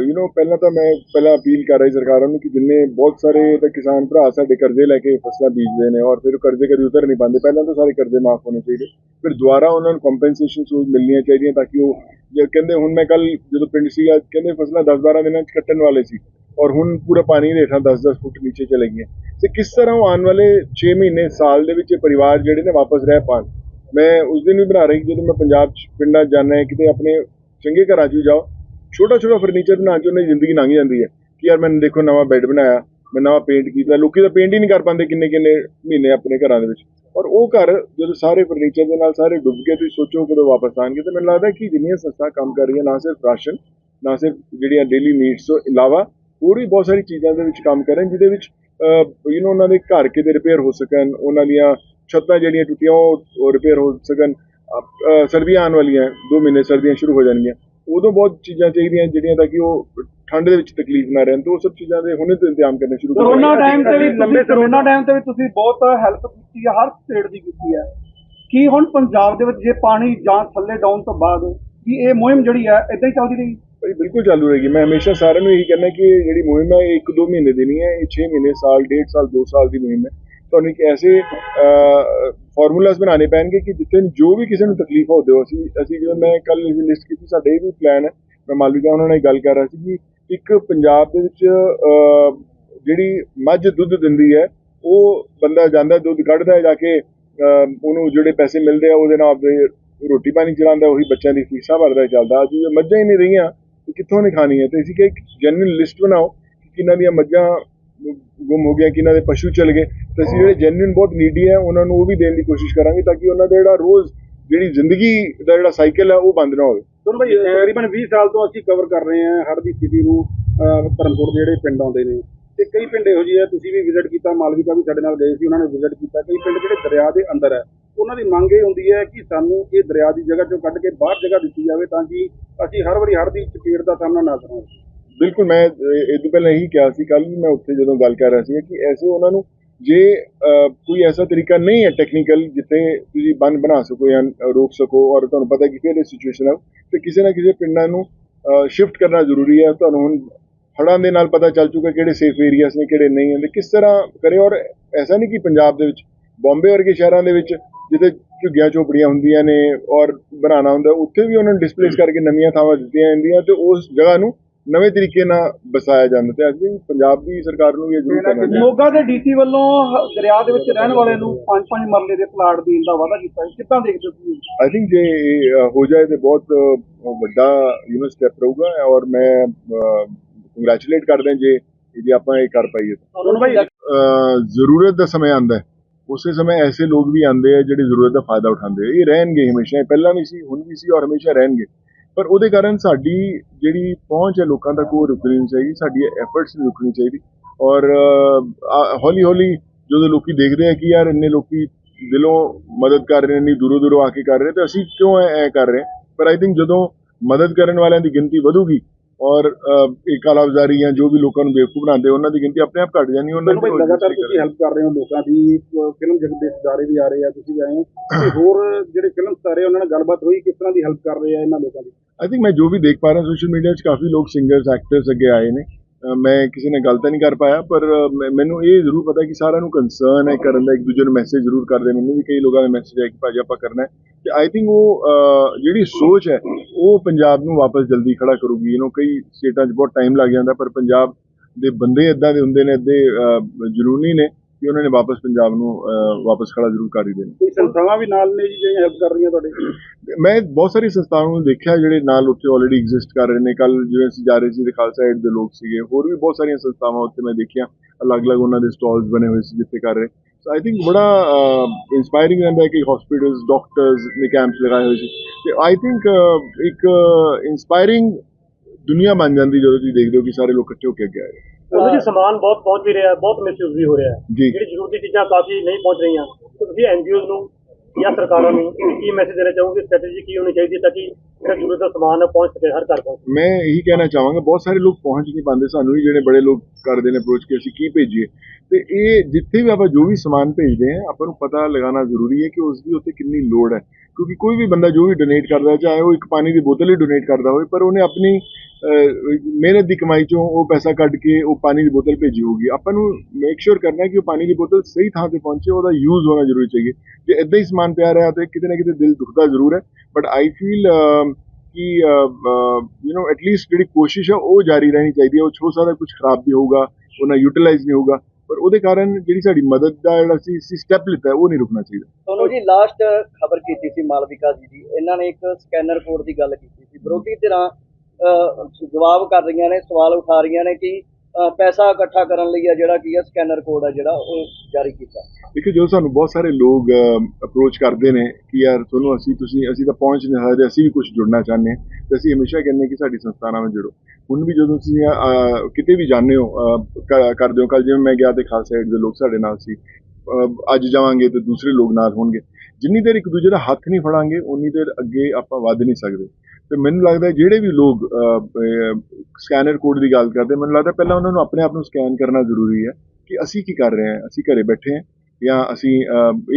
ਯੂ نو ਪਹਿਲਾਂ ਤਾਂ ਮੈਂ ਪਹਿਲਾਂ ਅਪੀਲ ਕਰ ਰਹੀ ਸਰਕਾਰਾਂ ਨੂੰ ਕਿ ਜਿੰਨੇ ਬਹੁਤ ਸਾਰੇ ਤਾਂ ਕਿਸਾਨ ਭਰਾ ਸਾਡੇ ਕਰਜ਼ੇ ਲੈ ਕੇ ਫਸਲਾਂ ਬੀਜਦੇ ਨੇ ਔਰ ਫਿਰ ਉਹ ਕਰਜ਼ੇ ਕਦੀ ਉਤਰ ਨਹੀਂ ਪਾਉਂਦੇ। ਪਹਿਲਾਂ ਤਾਂ ਸਾਰੇ ਕਰਜ਼ੇ ਮਾਫ ਹੋਣੇ ਚਾਹੀਦੇ। ਫਿਰ ਦੁਬਾਰਾ ਉਹਨਾਂ ਨੂੰ ਕੰਪਨਸੇਸ਼ਨ ਮਿਲਣੀਆਂ ਚਾਹੀਦੀਆਂ ਤਾਂ ਕਿ ਉਹ ਜੇ ਕਹਿੰਦੇ ਹੁਣ ਮੈਂ ਕੱਲ ਜਦੋਂ ਪਿੰਡ ਸੀਗਾ, ਕਹਿੰਦੇ ਫਸਲਾਂ 10-12 ਦਿਨਾਂ ਚ ਕੱਟਣ ਵਾਲੇ ਸੀ ਔਰ ਹੁਣ ਪੂਰਾ ਪਾਣੀ ਦੇ ਹੇਠਾਂ 10-10 ਫੁੱਟ ਨੀਚੇ ਚਲੇ ਗਈਆਂ। ਤੇ ਕਿਸ ਤਰ੍ਹਾਂ ਉਹ ਆਉਣ ਵਾਲੇ 6 ਮਹੀਨੇ, ਸਾਲ ਦੇ ਵਿੱਚ ਇਹ ਪਰਿਵਾਰ ਜਿਹੜੇ ਨੇ ਵਾਪਸ ਰਹਿ ਪਾਣ? ਮੈਂ ਉਸ ਦਿਨ ਵੀ ਬਣਾ ਰਹੀ ਜਦੋਂ ਮੈਂ ਪੰਜਾਬ ਚ ਪਿੰਡਾਂ ਜਾਂਦਾ, ਕਿਤੇ ਆਪਣੇ ਚੰਗੇ ਘਰਾਂ 'ਚ ਵੀ ਜਾਓ। ਛੋਟਾ ਛੋਟਾ ਫਰਨੀਚਰ ਬਣਾ ਕੇ ਉਹਨਾਂ ਦੀ ਜ਼ਿੰਦਗੀ ਲੰਘ ਜਾਂਦੀ ਹੈ ਕਿ ਯਾਰ ਮੈਨੂੰ ਦੇਖੋ ਨਵਾਂ ਬੈੱਡ ਬਣਾਇਆ, ਮੈਂ ਨਵਾਂ ਪੇਂਟ ਕੀਤਾ। ਲੋਕੀ ਤਾਂ ਪੇਂਟ ਹੀ ਨਹੀਂ ਕਰ ਪਾਉਂਦੇ ਕਿੰਨੇ ਕਿੰਨੇ ਮਹੀਨੇ ਆਪਣੇ ਘਰਾਂ ਦੇ ਵਿੱਚ। ਔਰ ਉਹ ਘਰ ਜਦੋਂ ਸਾਰੇ ਫਰਨੀਚਰ ਦੇ ਨਾਲ ਸਾਰੇ ਡੁੱਬ ਕੇ ਤੁਸੀਂ ਸੋਚੋ ਕਦੋਂ ਵਾਪਸ ਆਣਗੇ ਤਾਂ ਮੈਨੂੰ ਲੱਗਦਾ ਕਿ ਜਿੰਨੀਆਂ ਸੰਸਥਾ ਕੰਮ ਕਰ ਰਹੀਆਂ, ਨਾ ਸਿਰਫ ਰਾਸ਼ਨ, ਨਾ ਸਿਰਫ ਜਿਹੜੀਆਂ ਡੇਲੀ ਨੀਡਸ ਤੋਂ ਇਲਾਵਾ ਹੋਰ ਵੀ ਬਹੁਤ ਸਾਰੀ ਚੀਜ਼ਾਂ ਦੇ ਵਿੱਚ ਕੰਮ ਕਰਨ, ਜਿਹਦੇ ਵਿੱਚ ਯੂ نو ਉਹਨਾਂ ਦੇ ਘਰ ਕਿਤੇ ਰਿਪੇਅਰ ਹੋ ਸਕਣ, ਉਹਨਾਂ ਦੀਆਂ ਛੱਤਾਂ ਜਿਹੜੀਆਂ ਟੁੱਟੀਆਂ, ਉਹ ਰਿਪੇਅਰ ਹੋ ਸਕਣ। ਸਰਦੀਆਂ ਆਉਣ ਵਾਲੀਆਂ 2 ਮਹੀਨੇ ਸਰਦੀਆਂ ਸ਼ੁਰੂ ਹੋ ਜਾਣਗੀਆਂ। ਉਦੋਂ ਬਹੁਤ ਚੀਜ਼ਾਂ ਚਾਹੀਦੀਆਂ ਜਿਹੜੀਆਂ ਤਾਂ ਕਿ ਉਹ ਠੰਡ ਦੇ ਵਿੱਚ ਤਕਲੀਫ ਨਾ ਰਹਿਣ ਤੇ ਉਹ ਸਭ ਚੀਜ਼ਾਂ ਦੇ ਹੁਣੇ ਤੋਂ ਇੰਤਜ਼ਾਮ ਕਰਨੇ ਸ਼ੁਰੂ ਕਰ ਕਰੋਨਾ। ਟਾਈਮ ਤੇ ਵੀ ਲੰਬੇ ਕਰੋਨਾ ਟਾਈਮ ਤੇ। ਵੀ ਤੁਸੀਂ ਬਹੁਤ ਹੈਲਪ ਕੀਤੀ ਹੈ ਹਰ ਸਟੇਟ ਦੀ ਕੀਤੀ ਹੈ। ਕੀ ਹੁਣ ਪੰਜਾਬ ਦੇ ਵਿੱਚ ਜੇ ਪਾਣੀ ਜਾਂ ਥੱਲੇ ਡਾਊਨ ਤੋਂ ਬਾਅਦ ਕੀ ਇਹ ਮੁਹਿੰਮ ਜਿਹੜੀ ਹੈ ਇਦਾਂ ਹੀ ਚੱਲਦੀ ਰਹੀ? ਭਾਈ ਬਿਲਕੁਲ ਚਾਲੂ ਰਹੇਗੀ। ਮੈਂ ਹਮੇਸ਼ਾ ਸਾਰਿਆਂ ਨੂੰ ਇਹੀ ਕਹਿੰਦਾ ਕਿ ਜਿਹੜੀ ਮੁਹਿੰਮ ਹੈ ਇਹ 1-2 ਮਹੀਨੇ ਦੀ ਨਹੀਂ ਹੈ ਇਹ 6 ਮਹੀਨੇ ਸਾਲ 1.5 ਸਾਲ 2 ਸਾਲ ਦੀ ਮੁਹਿੰਮ ਹੈ। ਤੁਹਾਨੂੰ ਇੱਕ ਐਸੇ ਫਾਰਮੂਲਾਸ ਬਣਾਉਣੇ ਪੈਣਗੇ ਕਿ ਜਿੱਥੇ ਜੋ ਵੀ ਕਿਸੇ ਨੂੰ ਤਕਲੀਫ ਹੋਵੇ ਹੋ ਅਸੀਂ ਅਸੀਂ ਜਿਵੇਂ ਮੈਂ ਕੱਲ ਲਿਸਟ ਕੀਤੀ, ਸਾਡੇ ਇਹ ਵੀ ਪਲਾਨ ਹੈ। ਮੈਂ ਮਾਲਵਿਕਾ ਉਹਨਾਂ ਨਾਲ ਗੱਲ ਕਰ ਰਿਹਾ ਸੀ ਕਿ ਇੱਕ ਪੰਜਾਬ ਦੇ ਵਿੱਚ ਜਿਹੜੀ ਮੱਝ ਦੁੱਧ ਦਿੰਦੀ ਹੈ, ਉਹ ਬੰਦਾ ਜਾਂਦਾ, ਦੁੱਧ ਕੱਢਦਾ ਜਾ ਕੇ ਉਹਨੂੰ ਜਿਹੜੇ ਪੈਸੇ ਮਿਲਦੇ ਆ, ਉਹਦੇ ਨਾਲ ਆਪਦੇ ਰੋਟੀ ਪਾਣੀ ਚਲਾਉਂਦਾ ਉਹੀ ਬੱਚਿਆਂ ਦੀ ਫੀਸਾਂ ਭਰਦਾ ਚੱਲਦਾ। ਅੱਜ ਮੱਝਾਂ ਹੀ ਨਹੀਂ ਰਹੀਆਂ, ਤੇ ਕਿੱਥੋਂ ਨਹੀਂ ਖਾਣੀ ਹੈ ਤੇ ਅਸੀਂ ਕਿ ਇੱਕ ਜੈਨੂਇਨ ਲਿਸਟ ਬਣਾਓ ਕਿ ਕਿਹਨਾਂ ਦੀਆਂ ਮੱਝਾਂ ਗੁੰਮ ਹੋ ਗਿਆ ਕਿ ਇਹਨਾਂ ਦੇ ਪਸ਼ੂ ਚਲ ਗਏ। ਤੇ ਅਸੀਂ ਜਿਹੜੇ ਜੈਨੂਇਨ ਬਹੁਤ ਨੀਡੀ ਹੈ, ਉਹਨਾਂ ਨੂੰ ਉਹ ਵੀ ਦੇਣ ਦੀ ਕੋਸ਼ਿਸ਼ ਕਰਾਂਗੇ ਤਾਂ ਕਿ ਉਹਨਾਂ ਦਾ ਜਿਹੜਾ ਰੋਜ਼ ਜਿਹੜੀ ਜ਼ਿੰਦਗੀ ਦਾ ਜਿਹੜਾ ਸਾਈਕਲ ਹੈ, ਉਹ ਬੰਦ ਨਾ ਹੋਵੇ। ਤੁਹਾਨੂੰ ਭਾਈ, ਤਕਰੀਬਨ 20 ਸਾਲ ਤੋਂ ਅਸੀਂ ਕਵਰ ਕਰ ਰਹੇ ਹਾਂ ਹੜ੍ਹ ਦੀ ਸਥਿਤੀ ਨੂੰ ਧਰਮਪੁਰ ਦੇ ਜਿਹੜੇ ਪਿੰਡ ਆਉਂਦੇ ਨੇ। ਤੇ ਕਈ ਪਿੰਡ ਇਹੋ ਜਿਹੇ ਆ, ਤੁਸੀਂ ਵੀ ਵਿਜ਼ਿਟ ਕੀਤਾ, ਮਾਲਵਿਕਾ ਵੀ ਸਾਡੇ ਨਾਲ ਗਏ ਸੀ, ਉਹਨਾਂ ਨੇ ਵਿਜ਼ਿਟ ਕੀਤਾ। ਕਈ ਪਿੰਡ ਜਿਹੜੇ ਦਰਿਆ ਦੇ ਅੰਦਰ ਹੈ, ਉਹਨਾਂ ਦੀ ਮੰਗ ਇਹ ਹੁੰਦੀ ਹੈ ਕਿ ਸਾਨੂੰ ਇਹ ਦਰਿਆ ਦੀ ਜਗ੍ਹਾ ਚੋਂ ਕੱਢ ਕੇ ਬਾਹਰ ਜਗ੍ਹਾ ਦਿੱਤੀ ਜਾਵੇ ਤਾਂ ਕਿ ਅਸੀਂ ਹਰ ਵਾਰੀ ਹੜ੍ਹ ਦੀ ਚਪੇੜ ਦਾ ਸਾਹਮਣਾ ਨਾ ਕਰਾਂਗੇ। ਬਿਲਕੁਲ ਮੈਂ ਇਹ ਤੋਂ ਪਹਿਲਾਂ ਇਹੀ ਕਿਹਾ ਸੀ ਕੱਲ ਵੀ ਮੈਂ ਉੱਥੇ ਜਦੋਂ ਗੱਲ ਕਰ ਰਿਹਾ ਸੀ ਕਿ ਐਸੇ ਉਹਨਾਂ ਨੂੰ ਜੇ ਕੋਈ ਐਸਾ ਤਰੀਕਾ ਨਹੀਂ ਹੈ ਟੈਕਨੀਕਲ ਜਿੱਥੇ ਤੁਸੀਂ ਬੰਨ ਬਣਾ ਸਕੋ ਜਾਂ ਰੋਕ ਸਕੋ ਔਰ ਤੁਹਾਨੂੰ ਪਤਾ ਕਿ ਕਿਹੜੇ ਸਿਚੁਏਸ਼ਨ ਹੈ ਤੇ ਕਿਸੇ ਨਾ ਕਿਸੇ ਪਿੰਡਾਂ ਨੂੰ ਸ਼ਿਫਟ ਕਰਨਾ ਜ਼ਰੂਰੀ ਹੈ। ਤੁਹਾਨੂੰ ਹੁਣ ਹੜ੍ਹਾਂ ਦੇ ਨਾਲ ਪਤਾ ਚੱਲ ਚੁੱਕਾ ਕਿਹੜੇ ਸੇਫ ਏਰੀਆਸ ਨੇ ਕਿਹੜੇ ਨਹੀਂ ਹਨ ਕਿਸ ਤਰ੍ਹਾਂ ਕਰੇ ਔਰ ਐਸਾ ਨਹੀਂ ਕਿ ਪੰਜਾਬ ਦੇ ਵਿੱਚ ਬੰਬੇ ਵਰਗੇ ਸ਼ਹਿਰਾਂ ਦੇ ਵਿੱਚ ਜਿੱਥੇ ਝੁੱਗੀਆਂ ਝੋਪੜੀਆਂ ਹੁੰਦੀਆਂ ਨੇ ਔਰ ਬਣਾਉਣਾ ਹੁੰਦਾ ਉੱਥੇ ਵੀ ਉਹਨਾਂ ਨੂੰ ਡਿਸਪਲੇਸ ਕਰਕੇ ਨਵੀਆਂ ਥਾਵਾਂ ਦਿੱਤੀਆਂ ਜਾਂਦੀਆਂ ਤੇ ਉਸ ਜਗ੍ਹਾ ਨੂੰ ਨਵੇਂ ਤਰੀਕੇ ਨਾਲ ਬਸਾਇਆ ਜਾਂਦਾ ਤੇ ਅਸੀਂ ਪੰਜਾਬ ਦੀ ਸਰਕਾਰ ਨੂੰ ਵੀ ਇਹ ਜ਼ਰੂਰ ਕਰਨਾ ਚਾਹੀਦਾ। ਮੋਗਾ ਦੇ ਡੀਸੀ ਵੱਲੋਂ ਦਰਿਆ ਦੇ ਵਿੱਚ ਰਹਿਣ ਵਾਲੇ ਨੂੰ ਪੰਜ ਪੰਜ ਮਰਲੇ ਦੇ ਪਲਾਟ ਦੇਣ ਦਾ ਵਾਅਦਾ ਕੀਤਾ ਹੈ। ਕਿੱਦਾਂ ਦੇਖਦੇ ਹੋ ਤੁਸੀਂ ਆਈ ਥਿੰਕ ਜੇ ਹੋ ਜਾਏ ਤੇ ਬਹੁਤ ਵੱਡਾ ਯੂ نو ਸਟੈਪ ਰਹੂਗਾ ਔਰ ਮੈਂ ਕੰਗ੍ਰੈਚੁਲੇਟ ਕਰਦਾ ਜੇ ਜੇ ਆਪਾਂ ਇਹ ਕਰ ਪਾਈਏ। ਜ਼ਰੂਰਤ ਦਾ ਸਮਾਂ ਆਂਦਾ ਹੈ। ਉਸੇ ਸਮੇਂ ਐਸੇ ਲੋਕ ਵੀ ਆਉਂਦੇ ਆ ਜਿਹੜੇ ਜ਼ਰੂਰਤ ਦਾ ਫਾਇਦਾ ਉਠਾਉਂਦੇ ਆ। ਇਹ ਰਹਿਣਗੇ ਹਮੇਸ਼ਾ ਪਹਿਲਾਂ ਵੀ ਸੀ ਹੁਣ ਵੀ ਸੀ ਔਰ ਹਮੇਸ਼ਾ ਰਹਿਣਗੇ। ਪਰ ਉਹਦੇ ਕਾਰਨ ਸਾਡੀ ਜਿਹੜੀ ਪਹੁੰਚ ਹੈ ਲੋਕਾਂ ਤੱਕ ਉਹ ਰੁਕਣੀ ਚਾਹੀਦੀ ਸਾਡੀ ਐਫਰਟਸ ਰੁਕਣੀ ਚਾਹੀਦੀ। ਔਰ ਹੌਲੀ ਹੌਲੀ ਜਦੋਂ ਲੋਕੀ ਦੇਖਦੇ ਆ ਕਿ ਯਾਰ ਇੰਨੇ ਲੋਕੀ ਦਿਲੋਂ ਮਦਦ ਕਰ ਰਹੇ ਨੇ ਦੂਰੋਂ ਦੂਰੋਂ ਆ ਕੇ ਕਰ ਰਹੇ ਤੇ ਅਸੀਂ ਕਿਉਂ ਐ ਕਰ ਰਹੇ ਪਰ ਆਈ ਥਿੰਕ ਜਦੋਂ ਮਦਦ ਕਰਨ ਵਾਲਿਆਂ ਦੀ ਗਿਣਤੀ ਵਧੂਗੀ ਔਰ ਇਹ ਕਾਲਾਬਾਜ਼ਾਰੀ ਜਾਂ ਜੋ ਵੀ ਲੋਕਾਂ ਨੂੰ ਬੇਵਕੂਫ ਬਣਾਉਂਦੇ ਉਹਨਾਂ ਦੀ ਗਿਣਤੀ ਆਪਣੇ ਆਪ ਘਟ ਜਾਣੀ ਉਹਨਾਂ ਦੀ ਲਗਾਤਾਰ ਤੁਸੀਂ ਹੈਲਪ ਕਰ ਰਹੇ ਹੋ ਲੋਕਾਂ ਦੀ ਫਿਲਮ ਜਗਤ ਦੇ ਸਿਤਾਰੇ ਵੀ ਆ ਰਹੇ ਆ ਤੁਸੀਂ ਆਏ ਹੋ। ਹੋਰ ਜਿਹੜੇ ਫਿਲਮ ਸਿਤਾਰੇ ਉਹਨਾਂ ਨਾਲ ਗੱਲਬਾਤ ਹੋਈ ਕਿਸ ਤਰ੍ਹਾਂ ਦੀ ਹੈਲਪ ਕਰ ਰਹੇ ਆ ਇਹਨਾਂ ਲੋਕਾਂ ਦੀ? ਆਈ ਥਿੰਕ ਮੈਂ ਜੋ ਵੀ ਦੇਖ ਪਾ ਰਿਹਾ ਸੋਸ਼ਲ ਮੀਡੀਆ 'ਚ ਕਾਫੀ ਲੋਕ ਸਿੰਗਰਸ ਐਕਟਰਸ ਅੱਗੇ ਆਏ ਨੇ। ਮੈਂ ਕਿਸੇ ਨੇ ਗੱਲ ਤਾਂ ਨਹੀਂ ਕਰ ਪਾਇਆ, ਪਰ ਮੈਂ- ਮੈਨੂੰ ਇਹ ਜ਼ਰੂਰ ਪਤਾ ਕਿ ਸਾਰਿਆਂ ਨੂੰ ਕੰਸਰਨ ਹੈ ਕਰਨ ਦਾ, ਇੱਕ ਦੂਜੇ ਨੂੰ ਮੈਸੇਜ ਜ਼ਰੂਰ ਕਰਦੇ ਮੈਨੂੰ ਵੀ ਕਈ ਲੋਕਾਂ ਦਾ ਮੈਸੇਜ ਹੈ ਕਿ ਭਾਜੀ ਆਪਾਂ ਕਰਨਾ ਹੈ। ਤੇ ਆਈ ਥਿੰਕ ਉਹ ਜਿਹੜੀ ਸੋਚ ਹੈ, ਉਹ ਪੰਜਾਬ ਨੂੰ ਵਾਪਸ ਜਲਦੀ ਖੜਾ ਕਰੂਗੀ। ਯੂ نو ਕਈ ਸਟੇਟਾਂ 'ਚ ਬਹੁਤ ਟਾਈਮ ਲੱਗ ਜਾਂਦਾ, ਪਰ ਪੰਜਾਬ ਦੇ ਬੰਦੇ ਇਦਾਂ ਦੇ ਹੁੰਦੇ ਨੇ ਇੱਦੇ ਜਨੂਨੀ ਨੇ। ਕਿ ਉਹਨਾਂ ਨੇ ਵਾਪਸ ਪੰਜਾਬ ਨੂੰ ਵਾਪਸ ਖੜਾ ਜ਼ਰੂਰ ਕਰ ਹੀ ਦੇਣਾ। ਕੋਈ ਸੰਸਥਾਵਾਂ ਵੀ ਨਾਲ ਨੇ ਜੀ ਜਿਹੜੀਆਂ ਹੈਲਪ ਕਰ ਰਹੀਆਂ ਤੁਹਾਡੇ? ਮੈਂ ਬਹੁਤ ਸਾਰੀ ਸੰਸਥਾਵਾਂ ਨੂੰ ਦੇਖਿਆ ਜਿਹੜੇ ਨਾਲ ਉੱਥੇ ਆਲਰੇਡੀ ਐਗਜ਼ਿਸਟ ਕਰ ਰਹੇ ਨੇ। ਕੱਲ ਜਿਵੇਂ ਅਸੀਂ ਜਾ ਰਹੇ ਸੀ ਤੇ ਖਾਲਸਾ ਏਡ ਦੇ ਲੋਕ ਸੀਗੇ। ਹੋਰ ਵੀ ਬਹੁਤ ਸਾਰੀਆਂ ਸੰਸਥਾਵਾਂ ਉੱਥੇ ਮੈਂ ਦੇਖੀਆਂ। ਅਲੱਗ-ਅਲੱਗ ਉਹਨਾਂ ਦੇ ਸਟਾਲਸ ਬਣੇ ਹੋਏ ਸੀ ਜਿੱਥੇ ਕਰ ਰਹੇ। ਸੋ ਆਈ ਥਿੰਕ ਬੜਾ ਇਨਸਪਾਇਰਿੰਗ ਰਹਿੰਦਾ ਹੈ ਕਿ ਹਸਪੀਟਲਸ ਡਾਕਟਰਸ ਨੇ ਕੈਂਪਸ ਲਗਾਏ ਹੋਏ ਸੀ। ਤੇ ਆਈ ਥਿੰਕ ਇੱਕ ਇਨਸਪਾਇਰਿੰਗ ਦੁਨੀਆ ਬਣ ਜਾਂਦੀ ਜਦੋਂ ਤੁਸੀਂ ਦੇਖਦੇ ਹੋ ਕਿ ਸਾਰੇ ਲੋਕ ਇਕੱਠੇ ਹੋ ਕੇ ਅੱਗੇ ਆਏ ਉਹਦੇ ਜੀ ਸਮਾਨ ਬਹੁਤ ਪਹੁੰਚ ਵੀ ਰਿਹਾ ਹੈ ਬਹੁਤ ਮਿਸਯੂਜ਼ ਵੀ ਹੋ ਰਿਹਾ ਹੈ। ਜੀ। ਜਿਹੜੀ ਜ਼ਰੂਰਤੀ ਚੀਜ਼ਾਂ ਕਾਫੀ ਨਹੀਂ ਪਹੁੰਚ ਰਹੀਆਂ। ਤੇ ਤੁਸੀਂ ਐਨਜੀਓਜ਼ ਨੂੰ ਜਾਂ ਸਰਕਾਰਾਂ ਨੂੰ ਕੀ ਮੈਸੇਜ ਦੇਣਾ ਚਾਹੋਗੇ? ਸਟ੍ਰੈਟਜੀ ਕੀ ਹੋਣੀ ਚਾਹੀਦੀ ਹੈ ਤਾਂ ਕਿ ਜ਼ਰੂਰਤ ਦਾ ਸਮਾਨ ਹੈ, ਪਹੁੰਚ ਸਕੇ, ਹਰ ਘਰ ਪਹੁੰਚ ਮੈਂ ਇਹੀ ਕਹਿਣਾ ਚਾਹਾਂਗਾ, ਬਹੁਤ ਸਾਰੇ ਲੋਕ ਪਹੁੰਚ ਨਹੀਂ ਪਾਉਂਦੇ ਸਾਨੂੰ ਵੀ ਜਿਹੜੇ ਬੜੇ ਲੋਕ ਕਰਦੇ ਨੇ ਅਪਰੋਚ ਕਿ ਅਸੀਂ ਕੀ ਭੇਜੀਏ। ਤੇ ਇਹ ਜਿੱਥੇ ਵੀ ਆਪਾਂ ਜੋ ਵੀ ਸਮਾਨ ਭੇਜਦੇ ਹਾਂ, ਆਪਾਂ ਨੂੰ ਪਤਾ ਲਗਾਉਣਾ ਜ਼ਰੂਰੀ ਹੈ ਕਿ ਉਸ ਦੀ ਉੱਤੇ ਕਿੰਨੀ ਲੋੜ ਹੈ। ਕਿਉਂਕਿ ਕੋਈ ਵੀ ਬੰਦਾ ਜੋ ਵੀ ਡੋਨੇਟ ਕਰਦਾ, ਚਾਹੇ ਉਹ ਇੱਕ ਪਾਣੀ ਦੀ ਬੋਤਲ ਹੀ ਡੋਨੇਟ ਕਰਦਾ ਹੋਵੇ, ਪਰ ਉਹਨੇ ਆਪਣੀ ਮਿਹਨਤ ਦੀ ਕਮਾਈ ਚੋਂ ਉਹ ਪੈਸਾ ਕੱਢ ਕੇ ਉਹ ਪਾਣੀ ਦੀ ਬੋਤਲ ਭੇਜੀ ਹੋਊਗੀ। ਆਪਾਂ ਨੂੰ ਮੇਕ ਸ਼ੋਰ ਕਰਨਾ ਕਿ ਉਹ ਪਾਣੀ ਦੀ ਬੋਤਲ ਸਹੀ ਥਾਂ ਤੇ ਪਹੁੰਚੇ, ਉਹਦਾ ਯੂਜ਼ ਹੋਣਾ ਜ਼ਰੂਰੀ ਚਾਹੀਏ। ਜੇ ਇਦਾਂ ਹੀ ਸਮਾਨ ਪਿਆ ਰਿਹਾ ਤੇ ਕਿਤੇ ਨਾ ਕਿਤੇ ਦਿਲ ਦੁਖਦਾ ਜ਼ਰੂਰ ਹੈ ਬਟ ਆਈ ਫੀਲ ਕਿ ਯੂ نو ਐਟਲੀਸਟ ਜਿਹੜੀ ਕੋਸ਼ਿਸ਼ ਹੈ ਉਹ ਜਾਰੀ ਰਹਿਣੀ ਚਾਹੀਦੀ ਹੈ ਉਹ ਹੋ ਸਕਦਾ ਕੁਝ ਖਰਾਬ ਵੀ ਹੋਊਗਾ ਉਹਨਾਂ ਯੂਟਿਲਾਈਜ਼ ਨਹੀਂ ਹੋਊਗਾ। ਪਰ ਉਹਦੇ ਕਾਰਨ ਜਿਹੜੀ ਸਾਡੀ ਮਦਦ ਦਾ ਜਿਹੜਾ ਸੀ ਸੀ ਸਟੈਪ ਲਿੱਤਾ ਉਹ ਨਹੀਂ ਰੁਕਣਾ ਚਾਹੀਦਾ। ਤੁਹਾਨੂੰ ਜੀ ਲਾਸਟ ਖਬਰ ਕੀਤੀ ਸੀ ਮਾਲਵਿਕਾ ਜੀ ਦੀ। ਇਹਨਾਂ ਨੇ ਇੱਕ ਸਕੈਨਰ ਕੋਡ ਦੀ ਗੱਲ ਕੀਤੀ ਸੀ। ਵਿਰੋਧੀ ਧਿਰਾਂ ਜਵਾਬ ਕਰ ਰਹੀਆਂ ਨੇ ਸਵਾਲ ਉਠਾ ਰਹੀਆਂ ਨੇ ਕਿ ਪੈਸਾ ਇਕੱਠਾ ਕਰਨ ਲਈ ਆ ਜਿਹੜਾ ਕੀ ਆ ਸਕੈਨਰ ਕੋਡ ਆ ਜਿਹੜਾ ਉਹ ਜਾਰੀ ਕੀਤਾ। ਦੇਖੋ ਜਦੋਂ ਸਾਨੂੰ ਬਹੁਤ ਸਾਰੇ ਲੋਕ ਅਪਰੋਚ ਕਰਦੇ ਨੇ ਕਿ ਯਾਰ ਤੁਹਾਨੂੰ ਅਸੀਂ, ਤੁਸੀਂ, ਅਸੀਂ ਤਾਂ ਪਹੁੰਚ ਨਹੀਂ ਸਕਦੇ ਅਸੀਂ ਵੀ ਕੁਝ ਜੁੜਨਾ ਚਾਹੁੰਦੇ ਹਾਂ ਤੇ ਅਸੀਂ ਹਮੇਸ਼ਾ ਕਹਿੰਦੇ ਹਾਂ ਕਿ ਸਾਡੀ ਸੰਸਥਾ ਨਾਲ ਜੁੜੋ। ਹੁਣ ਵੀ ਜਦੋਂ ਤੁਸੀਂ ਕਿਤੇ ਵੀ ਜਾਂਦੇ ਹੋ ਕਰਦੇ ਹੋ ਕੱਲ ਜਿਵੇਂ ਮੈਂ ਗਿਆ ਤੇ ਖਾਲਸਾ ਏਡ ਦੇ ਲੋਕ ਸਾਡੇ ਨਾਲ ਸੀ ਅੱਜ ਜਾਵਾਂਗੇ ਤੇ ਦੂਸਰੇ ਲੋਕ ਨਾਲ ਹੋਣਗੇ, ਜਿੰਨੀ ਦੇਰ ਇੱਕ ਦੂਜੇ ਦਾ ਹੱਥ ਨਹੀਂ ਫੜਾਂਗੇ ਉਨੀ ਦੇਰ ਅੱਗੇ ਆਪਾਂ ਵੱਧ ਨਹੀਂ ਸਕਦੇ। ਤੇ ਮੈਨੂੰ ਲੱਗਦਾ ਜਿਹੜੇ ਵੀ ਲੋਕ ਸਕੈਨਰ ਕੋਡ ਦੀ ਗੱਲ ਕਰਦੇ, ਮੈਨੂੰ ਲੱਗਦਾ ਪਹਿਲਾਂ ਉਹਨਾਂ ਨੂੰ ਆਪਣੇ ਆਪ ਨੂੰ ਸਕੈਨ ਕਰਨਾ ਜ਼ਰੂਰੀ ਹੈ ਕਿ ਅਸੀਂ ਕੀ ਕਰ ਰਹੇ ਹਾਂ, ਅਸੀਂ ਘਰੇ ਬੈਠੇ ਹਾਂ ਜਾਂ ਅਸੀਂ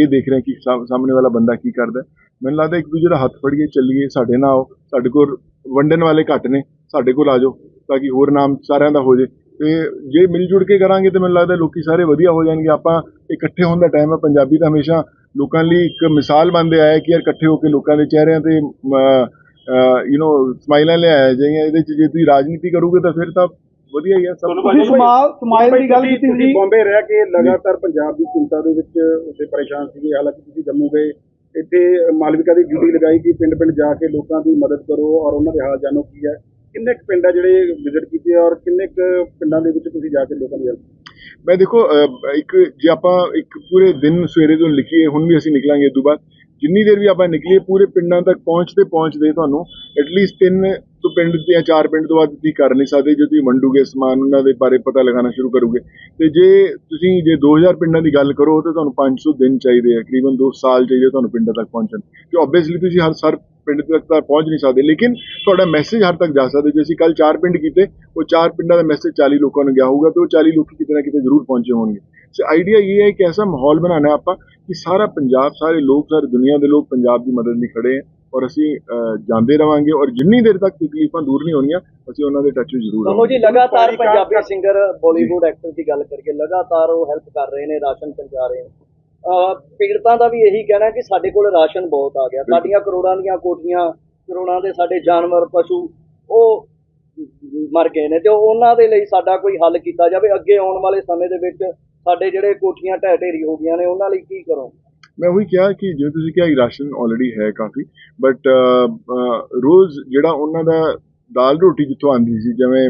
ਇਹ ਦੇਖ ਰਹੇ ਹਾਂ ਕਿ ਸਾ- ਸਾਹਮਣੇ ਵਾਲਾ ਬੰਦਾ ਕੀ ਕਰਦਾ ਮੈਨੂੰ ਲੱਗਦਾ ਇੱਕ ਦੂਜੇ ਦਾ ਹੱਥ ਫੜੀਏ, ਚੱਲੀਏ, ਸਾਡੇ ਨਾਲ ਆਓ, ਸਾਡੇ ਕੋਲ ਵੰਡਣ ਵਾਲੇ ਘੱਟ ਨੇ, ਸਾਡੇ ਕੋਲ ਆ ਜਾਓ ਤਾਂ ਕਿ ਹੋਰ ਨਾਮ ਸਾਰਿਆਂ ਦਾ ਹੋ ਜੇ। ਤੇ ਜੇ ਮਿਲ ਜੁੜ ਕੇ ਕਰਾਂਗੇ ਤੇ ਮੈਨੂੰ ਲੱਗਦਾ ਲੋਕੀ ਸਾਰੇ ਵਧੀਆ ਹੋ ਜਾਣਗੇ। ਆਪਾਂ ਇਕੱਠੇ ਹੋਣ ਦਾ ਟਾਈਮ ਹੈ, ਪੰਜਾਬੀ ਤਾਂ ਹਮੇਸ਼ਾ ਲੋਕਾਂ ਲਈ ਇੱਕ ਮਿਸਾਲ ਬਣਦੇ ਆਇਆ ਕਿ ਯਾਰ ਇਕੱਠੇ ਹੋ ਕੇ ਲੋਕਾਂ ਦੇ ਚਿਹਰਿਆਂ ਤੇ ਯੂ نو ਸਮਾਈਲਾਂ ਲਿਆਇਆ ਜਾਈਆਂ ਇਹਦੇ ਚ ਜੇ ਤੁਸੀਂ ਰਾਜਨੀਤੀ ਕਰੋਗੇ ਤਾਂ ਫਿਰ ਤਾਂ ਵਧੀਆ ਹੀ ਹੈ ਸਭ। ਤੁਸੀਂ ਸਮਾਲ ਸਮਾਈਲ ਦੀ ਗੱਲ ਕੀਤੀ ਸੀ। ਬੰਬੇ ਰਹਿ ਕੇ ਲਗਾਤਾਰ ਪੰਜਾਬ ਦੀ ਚਿੰਤਾ ਦੇ ਵਿੱਚ ਉੱਥੇ ਪਰੇਸ਼ਾਨ ਸੀਗੇ ਹਾਲਾਂਕਿ ਤੁਸੀਂ ਜੰਮੂ ਗਏ ਇੱਥੇ ਮਾਲਵਿਕਾ ਦੀ ਡਿਊਟੀ ਲਗਾਈ ਕਿ ਪਿੰਡ ਪਿੰਡ ਜਾ ਕੇ ਲੋਕਾਂ ਦੀ ਮਦਦ ਕਰੋ ਔਰ ਉਹਨਾਂ ਦੇ ਹਾਲ ਜਾਣੋ ਕੀ ਹੈ। ਕਿੰਨੇ ਕੁ ਪਿੰਡ ਆ ਜਿਹੜੇ ਵਿਜ਼ਿਟ ਕੀਤੇ ਔਰ ਕਿੰਨੇ ਕੁ ਪਿੰਡਾਂ ਦੇ ਵਿੱਚ ਤੁਸੀਂ ਜਾ ਕੇ ਲੋਕਾਂ ਦੀ ਹੈਲਪ ਮੈਂ ਦੇਖੋ ਇੱਕ ਜੇ ਆਪਾਂ ਇੱਕ ਪੂਰੇ ਦਿਨ ਸਵੇਰੇ ਤੋਂ ਲਿਖੀਏ ਹੁਣ ਵੀ ਅਸੀਂ ਨਿਕਲਾਂਗੇ ਤੋਂ ਬਾਅਦ ਜਿੰਨੀ ਦੇਰ ਵੀ ਆਪਾਂ ਨਿਕਲੀਏ, ਪੂਰੇ ਪਿੰਡਾਂ ਤੱਕ ਪਹੁੰਚਦੇ ਪਹੁੰਚਦੇ ਤੁਹਾਨੂੰ ਐਟਲੀਸਟ ਤਿੰਨ ਤੋਂ ਪਿੰਡ ਜਾਂ ਚਾਰ ਪਿੰਡ ਤੋਂ ਵੱਧ ਤੁਸੀਂ ਕਰ ਨਹੀਂ ਸਕਦੇ, ਜੇ ਤੁਸੀਂ ਵੰਡੂਗੇ ਸਮਾਨ, ਉਹਨਾਂ ਦੇ ਬਾਰੇ ਪਤਾ ਲਗਾਉਣਾ ਸ਼ੁਰੂ ਕਰੋਗੇ। ਤੇ ਜੇ ਤੁਸੀਂ, ਜੇ 2000 ਪਿੰਡਾਂ ਦੀ ਗੱਲ ਕਰੋ, ਤਾਂ ਤੁਹਾਨੂੰ 500 ਦਿਨ ਚਾਹੀਦੇ ਆ, ਤਕਰੀਬਨ 2 ਸਾਲ ਚਾਹੀਦੇ ਤੁਹਾਨੂੰ ਪਿੰਡਾਂ ਤੱਕ ਪਹੁੰਚਣ। ਤੇ ਆਬਵੀਅਸਲੀ ਤੁਸੀਂ ਹਰ ਸਰ ਪਿੰਡ ਤੱਕ ਤਾਂ ਪਹੁੰਚ ਨਹੀਂ ਸਕਦੇ, ਲੇਕਿਨ ਤੁਹਾਡਾ ਮੈਸੇਜ ਹਰ ਤੱਕ ਜਾ ਸਕਦਾ। ਜੇ ਅਸੀਂ ਕੱਲ ਚਾਰ ਪਿੰਡ ਕੀਤੇ, ਉਹ ਚਾਰ ਪਿੰਡਾਂ ਦਾ ਮੈਸੇਜ 40 ਲੋਕਾਂ ਨੂੰ ਗਿਆ ਹੋਊਗਾ, ਤੇ ਉਹ 40 ਲੋਕ ਕਿਤੇ ਨਾ ਕਿਤੇ ਜ਼ਰੂਰ ਪਹੁੰਚੇ ਹੋਣਗੇ। ਸੋ ਆਈਡੀਆ ਇਹ ਹੈ ਕਿ ਐਸਾ ਮਾਹੌਲ ਬਣਾਉਣਾ ਹੈ ਆਪਾਂ ਕਿ ਸਾਰਾ ਪੰਜਾਬ ਸਾਰੇ ਲੋਕ ਸਾਰੀ ਦੁਨੀਆ ਦੇ ਲੋਕ ਪੰਜਾਬ ਦੀ ਮਦਦ ਲਈ ਖੜੇ ਹੈ ਔਰ ਅਸੀਂ ਜਾਂਦੇ ਰਵਾਂਗੇ ਔਰ ਜਿੰਨੀ ਦੇਰ ਤੱਕ ਤਕਲੀਫਾਂ ਦੂਰ ਨਹੀਂ ਹੋਣੀਆਂ ਅਸੀਂ ਉਹਨਾਂ ਦੇ ਟੱਚ ਵਿੱਚ ਜ਼ਰੂਰ ਰਹਾਂਗੇ ਜੀ ਲਗਾਤਾਰ ਪੰਜਾਬੀ ਸਿੰਗਰ ਬਾਲੀਵੁੱਡ ਐਕਟਰ ਦੀ ਗੱਲ ਕਰੀਏ ਲਗਾਤਾਰ ਉਹ ਹੈਲਪ ਕਰ ਰਹੇ ਨੇ ਰਾਸ਼ਨ ਪਹੁੰਚਾ ਰਹੇ ਨੇ। ਪੀੜਤਾਂ ਦਾ ਵੀ ਇਹੀ ਕਹਿਣਾ ਕਿ ਸਾਡੇ ਕੋਲ ਰਾਸ਼ਨ ਬਹੁਤ ਆ ਗਿਆ। ਸਾਡੀਆਂ ਕਰੋੜਾਂ ਦੀਆਂ ਕੋਠੀਆਂ ਕਰੋੜਾਂ ਦੇ ਸਾਡੇ ਜਾਨਵਰ ਪਸ਼ੂ ਉਹ ਮਰ ਗਏ ਨੇ ਤੇ ਉਹਨਾਂ ਦੇ ਲਈ ਸਾਡਾ ਕੋਈ ਹੱਲ ਕੀਤਾ ਜਾਵੇ ਅੱਗੇ ਆਉਣ ਵਾਲੇ ਸਮੇਂ ਦੇ ਵਿੱਚ ਸਾਡੇ ਜਿਹੜੇ ਕੋਠੀਆਂ ਢਹਿ ਢੇਰੀ ਹੋ ਗਈਆਂ ਨੇ, ਉਹਨਾਂ ਲਈ ਕੀ ਕਰੋ? ਮੈਂ ਉਹੀ ਕਿਹਾ ਕਿ ਜਿਵੇਂ ਤੁਸੀਂ ਕਿਹਾ, ਰਾਸ਼ਨ ਆਲਰੇਡੀ ਹੈ ਕਾਫੀ ਬਟ ਰੋਜ਼ ਜਿਹੜਾ ਉਹਨਾਂ ਦਾ ਦਾਲ ਰੋਟੀ ਜਿੱਥੋਂ ਆਉਂਦੀ ਸੀ, ਜਿਵੇਂ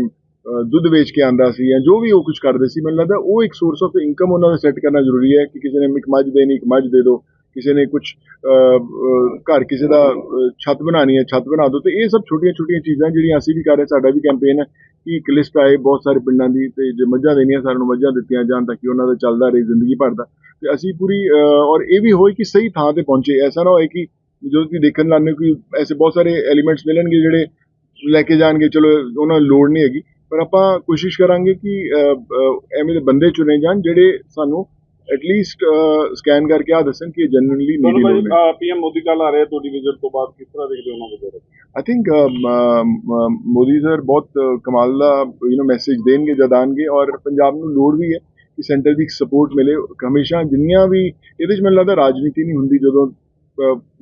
ਦੁੱਧ ਵੇਚ ਕੇ ਆਂਦਾ ਸੀ ਜਾਂ ਜੋ ਵੀ ਉਹ ਕੁਝ ਕਰਦੇ ਸੀ, ਮੈਨੂੰ ਲੱਗਦਾ ਉਹ ਇੱਕ ਸੋਰਸ ਆਫ ਇਨਕਮ ਉਹਨਾਂ ਦਾ ਸੈੱਟ ਕਰਨਾ ਜ਼ਰੂਰੀ ਹੈ ਕਿ ਕਿਸੇ ਨੇ ਇੱਕ ਮੱਝ ਦੇਣੀ, ਇੱਕ ਮੱਝ ਦੇ ਦਿਓ। ਕਿਸੇ ਨੇ ਕੁਝ ਘਰ ਕਿਸੇ ਦਾ ਛੱਤ ਬਣਾਉਣੀ ਹੈ, ਛੱਤ ਬਣਾ ਦਿਓ, ਤੇ ਇਹ ਸਭ ਛੋਟੀਆਂ ਛੋਟੀਆਂ ਚੀਜ਼ਾਂ ਜਿਹੜੀਆਂ ਅਸੀਂ ਵੀ ਕਰ ਰਹੇ ਸਾਡਾ ਵੀ ਕੈਂਪੇਨ ਹੈ ਕਿ ਇੱਕ ਲਿਸਟ ਆਏ ਬਹੁਤ ਸਾਰੇ ਪਿੰਡਾਂ ਦੀ, ਤੇ ਜੇ ਮੱਝਾਂ ਦੇਣੀਆਂ ਸਾਨੂੰ ਮੱਝਾਂ ਦਿੱਤੀਆਂ ਜਾਣ ਤਾਂ ਕਿ ਉਹਨਾਂ ਦਾ ਚੱਲਦਾ ਰਹੇ ਜ਼ਿੰਦਗੀ ਭਰ ਦਾ। ਤੇ ਅਸੀਂ ਪੂਰੀ ਔਰ ਇਹ ਵੀ ਹੋਏ ਕਿ ਸਹੀ ਥਾਂ ਤੇ ਪਹੁੰਚੇ, ਐਸਾ ਨਾ ਹੋਏ ਕਿ ਜਦੋਂ ਤੁਸੀਂ ਦੇਖਣ ਲਾਣੇ ਕਿ ਐਸੇ ਬਹੁਤ ਸਾਰੇ ਐਲੀਮੈਂਟਸ ਮਿਲਣਗੇ ਜਿਹੜੇ ਲੈ ਕੇ ਜਾਣਗੇ, ਚਲੋ ਉਹਨਾਂ ਨੂੰ ਲੋੜ ਨਹੀਂ ਹੈਗੀ, ਪਰ ਆਪਾਂ ਕੋਸ਼ਿਸ਼ ਕਰਾਂਗੇ ਕਿ ਐਵੇਂ ਦੇ ਬੰਦੇ ਚੁਣੇ ਜਾਣ ਜਿਹੜੇ ਸਾਨੂੰ ਐਟਲੀਸਟ ਸਕੈਨ ਕਰਕੇ ਆ ਦੱਸਣ ਕਿ ਤੁਹਾਨੂੰ ਨੀਡੀ ਹੈ ਭਾਜੀ ਪੀਐਮ ਮੋਦੀ ਕੱਲ ਆ ਰਹੇ ਤੁਹਾਡੀ ਵਿਜ਼ਿਟ ਤੋਂ ਬਾਅਦ ਕਿਸ ਤਰ੍ਹਾਂ ਦੇਖਦੇ ਹੋ ਉਹਨਾਂ ਵਗੈਰਾ ਆਈ ਥਿੰਕ ਮੋਦੀ ਸਰ ਬਹੁਤ ਅ, ਕਮਾਲ ਦਾ ਯੂ نو ਮੈਸੇਜ ਦੇਣਗੇ ਜਦ ਆਉਣਗੇ ਔਰ ਪੰਜਾਬ ਨੂੰ ਲੋੜ ਵੀ ਹੈ ਕਿ ਸੈਂਟਰ ਦੀ ਸਪੋਰਟ ਮਿਲੇ। ਹਮੇਸ਼ਾ ਜਿੰਨੀਆਂ ਵੀ ਇਹਦੇ ਵਿੱਚ ਮੈਨੂੰ ਲੱਗਦਾ ਰਾਜਨੀਤੀ ਨਹੀਂ ਹੁੰਦੀ ਜਦੋਂ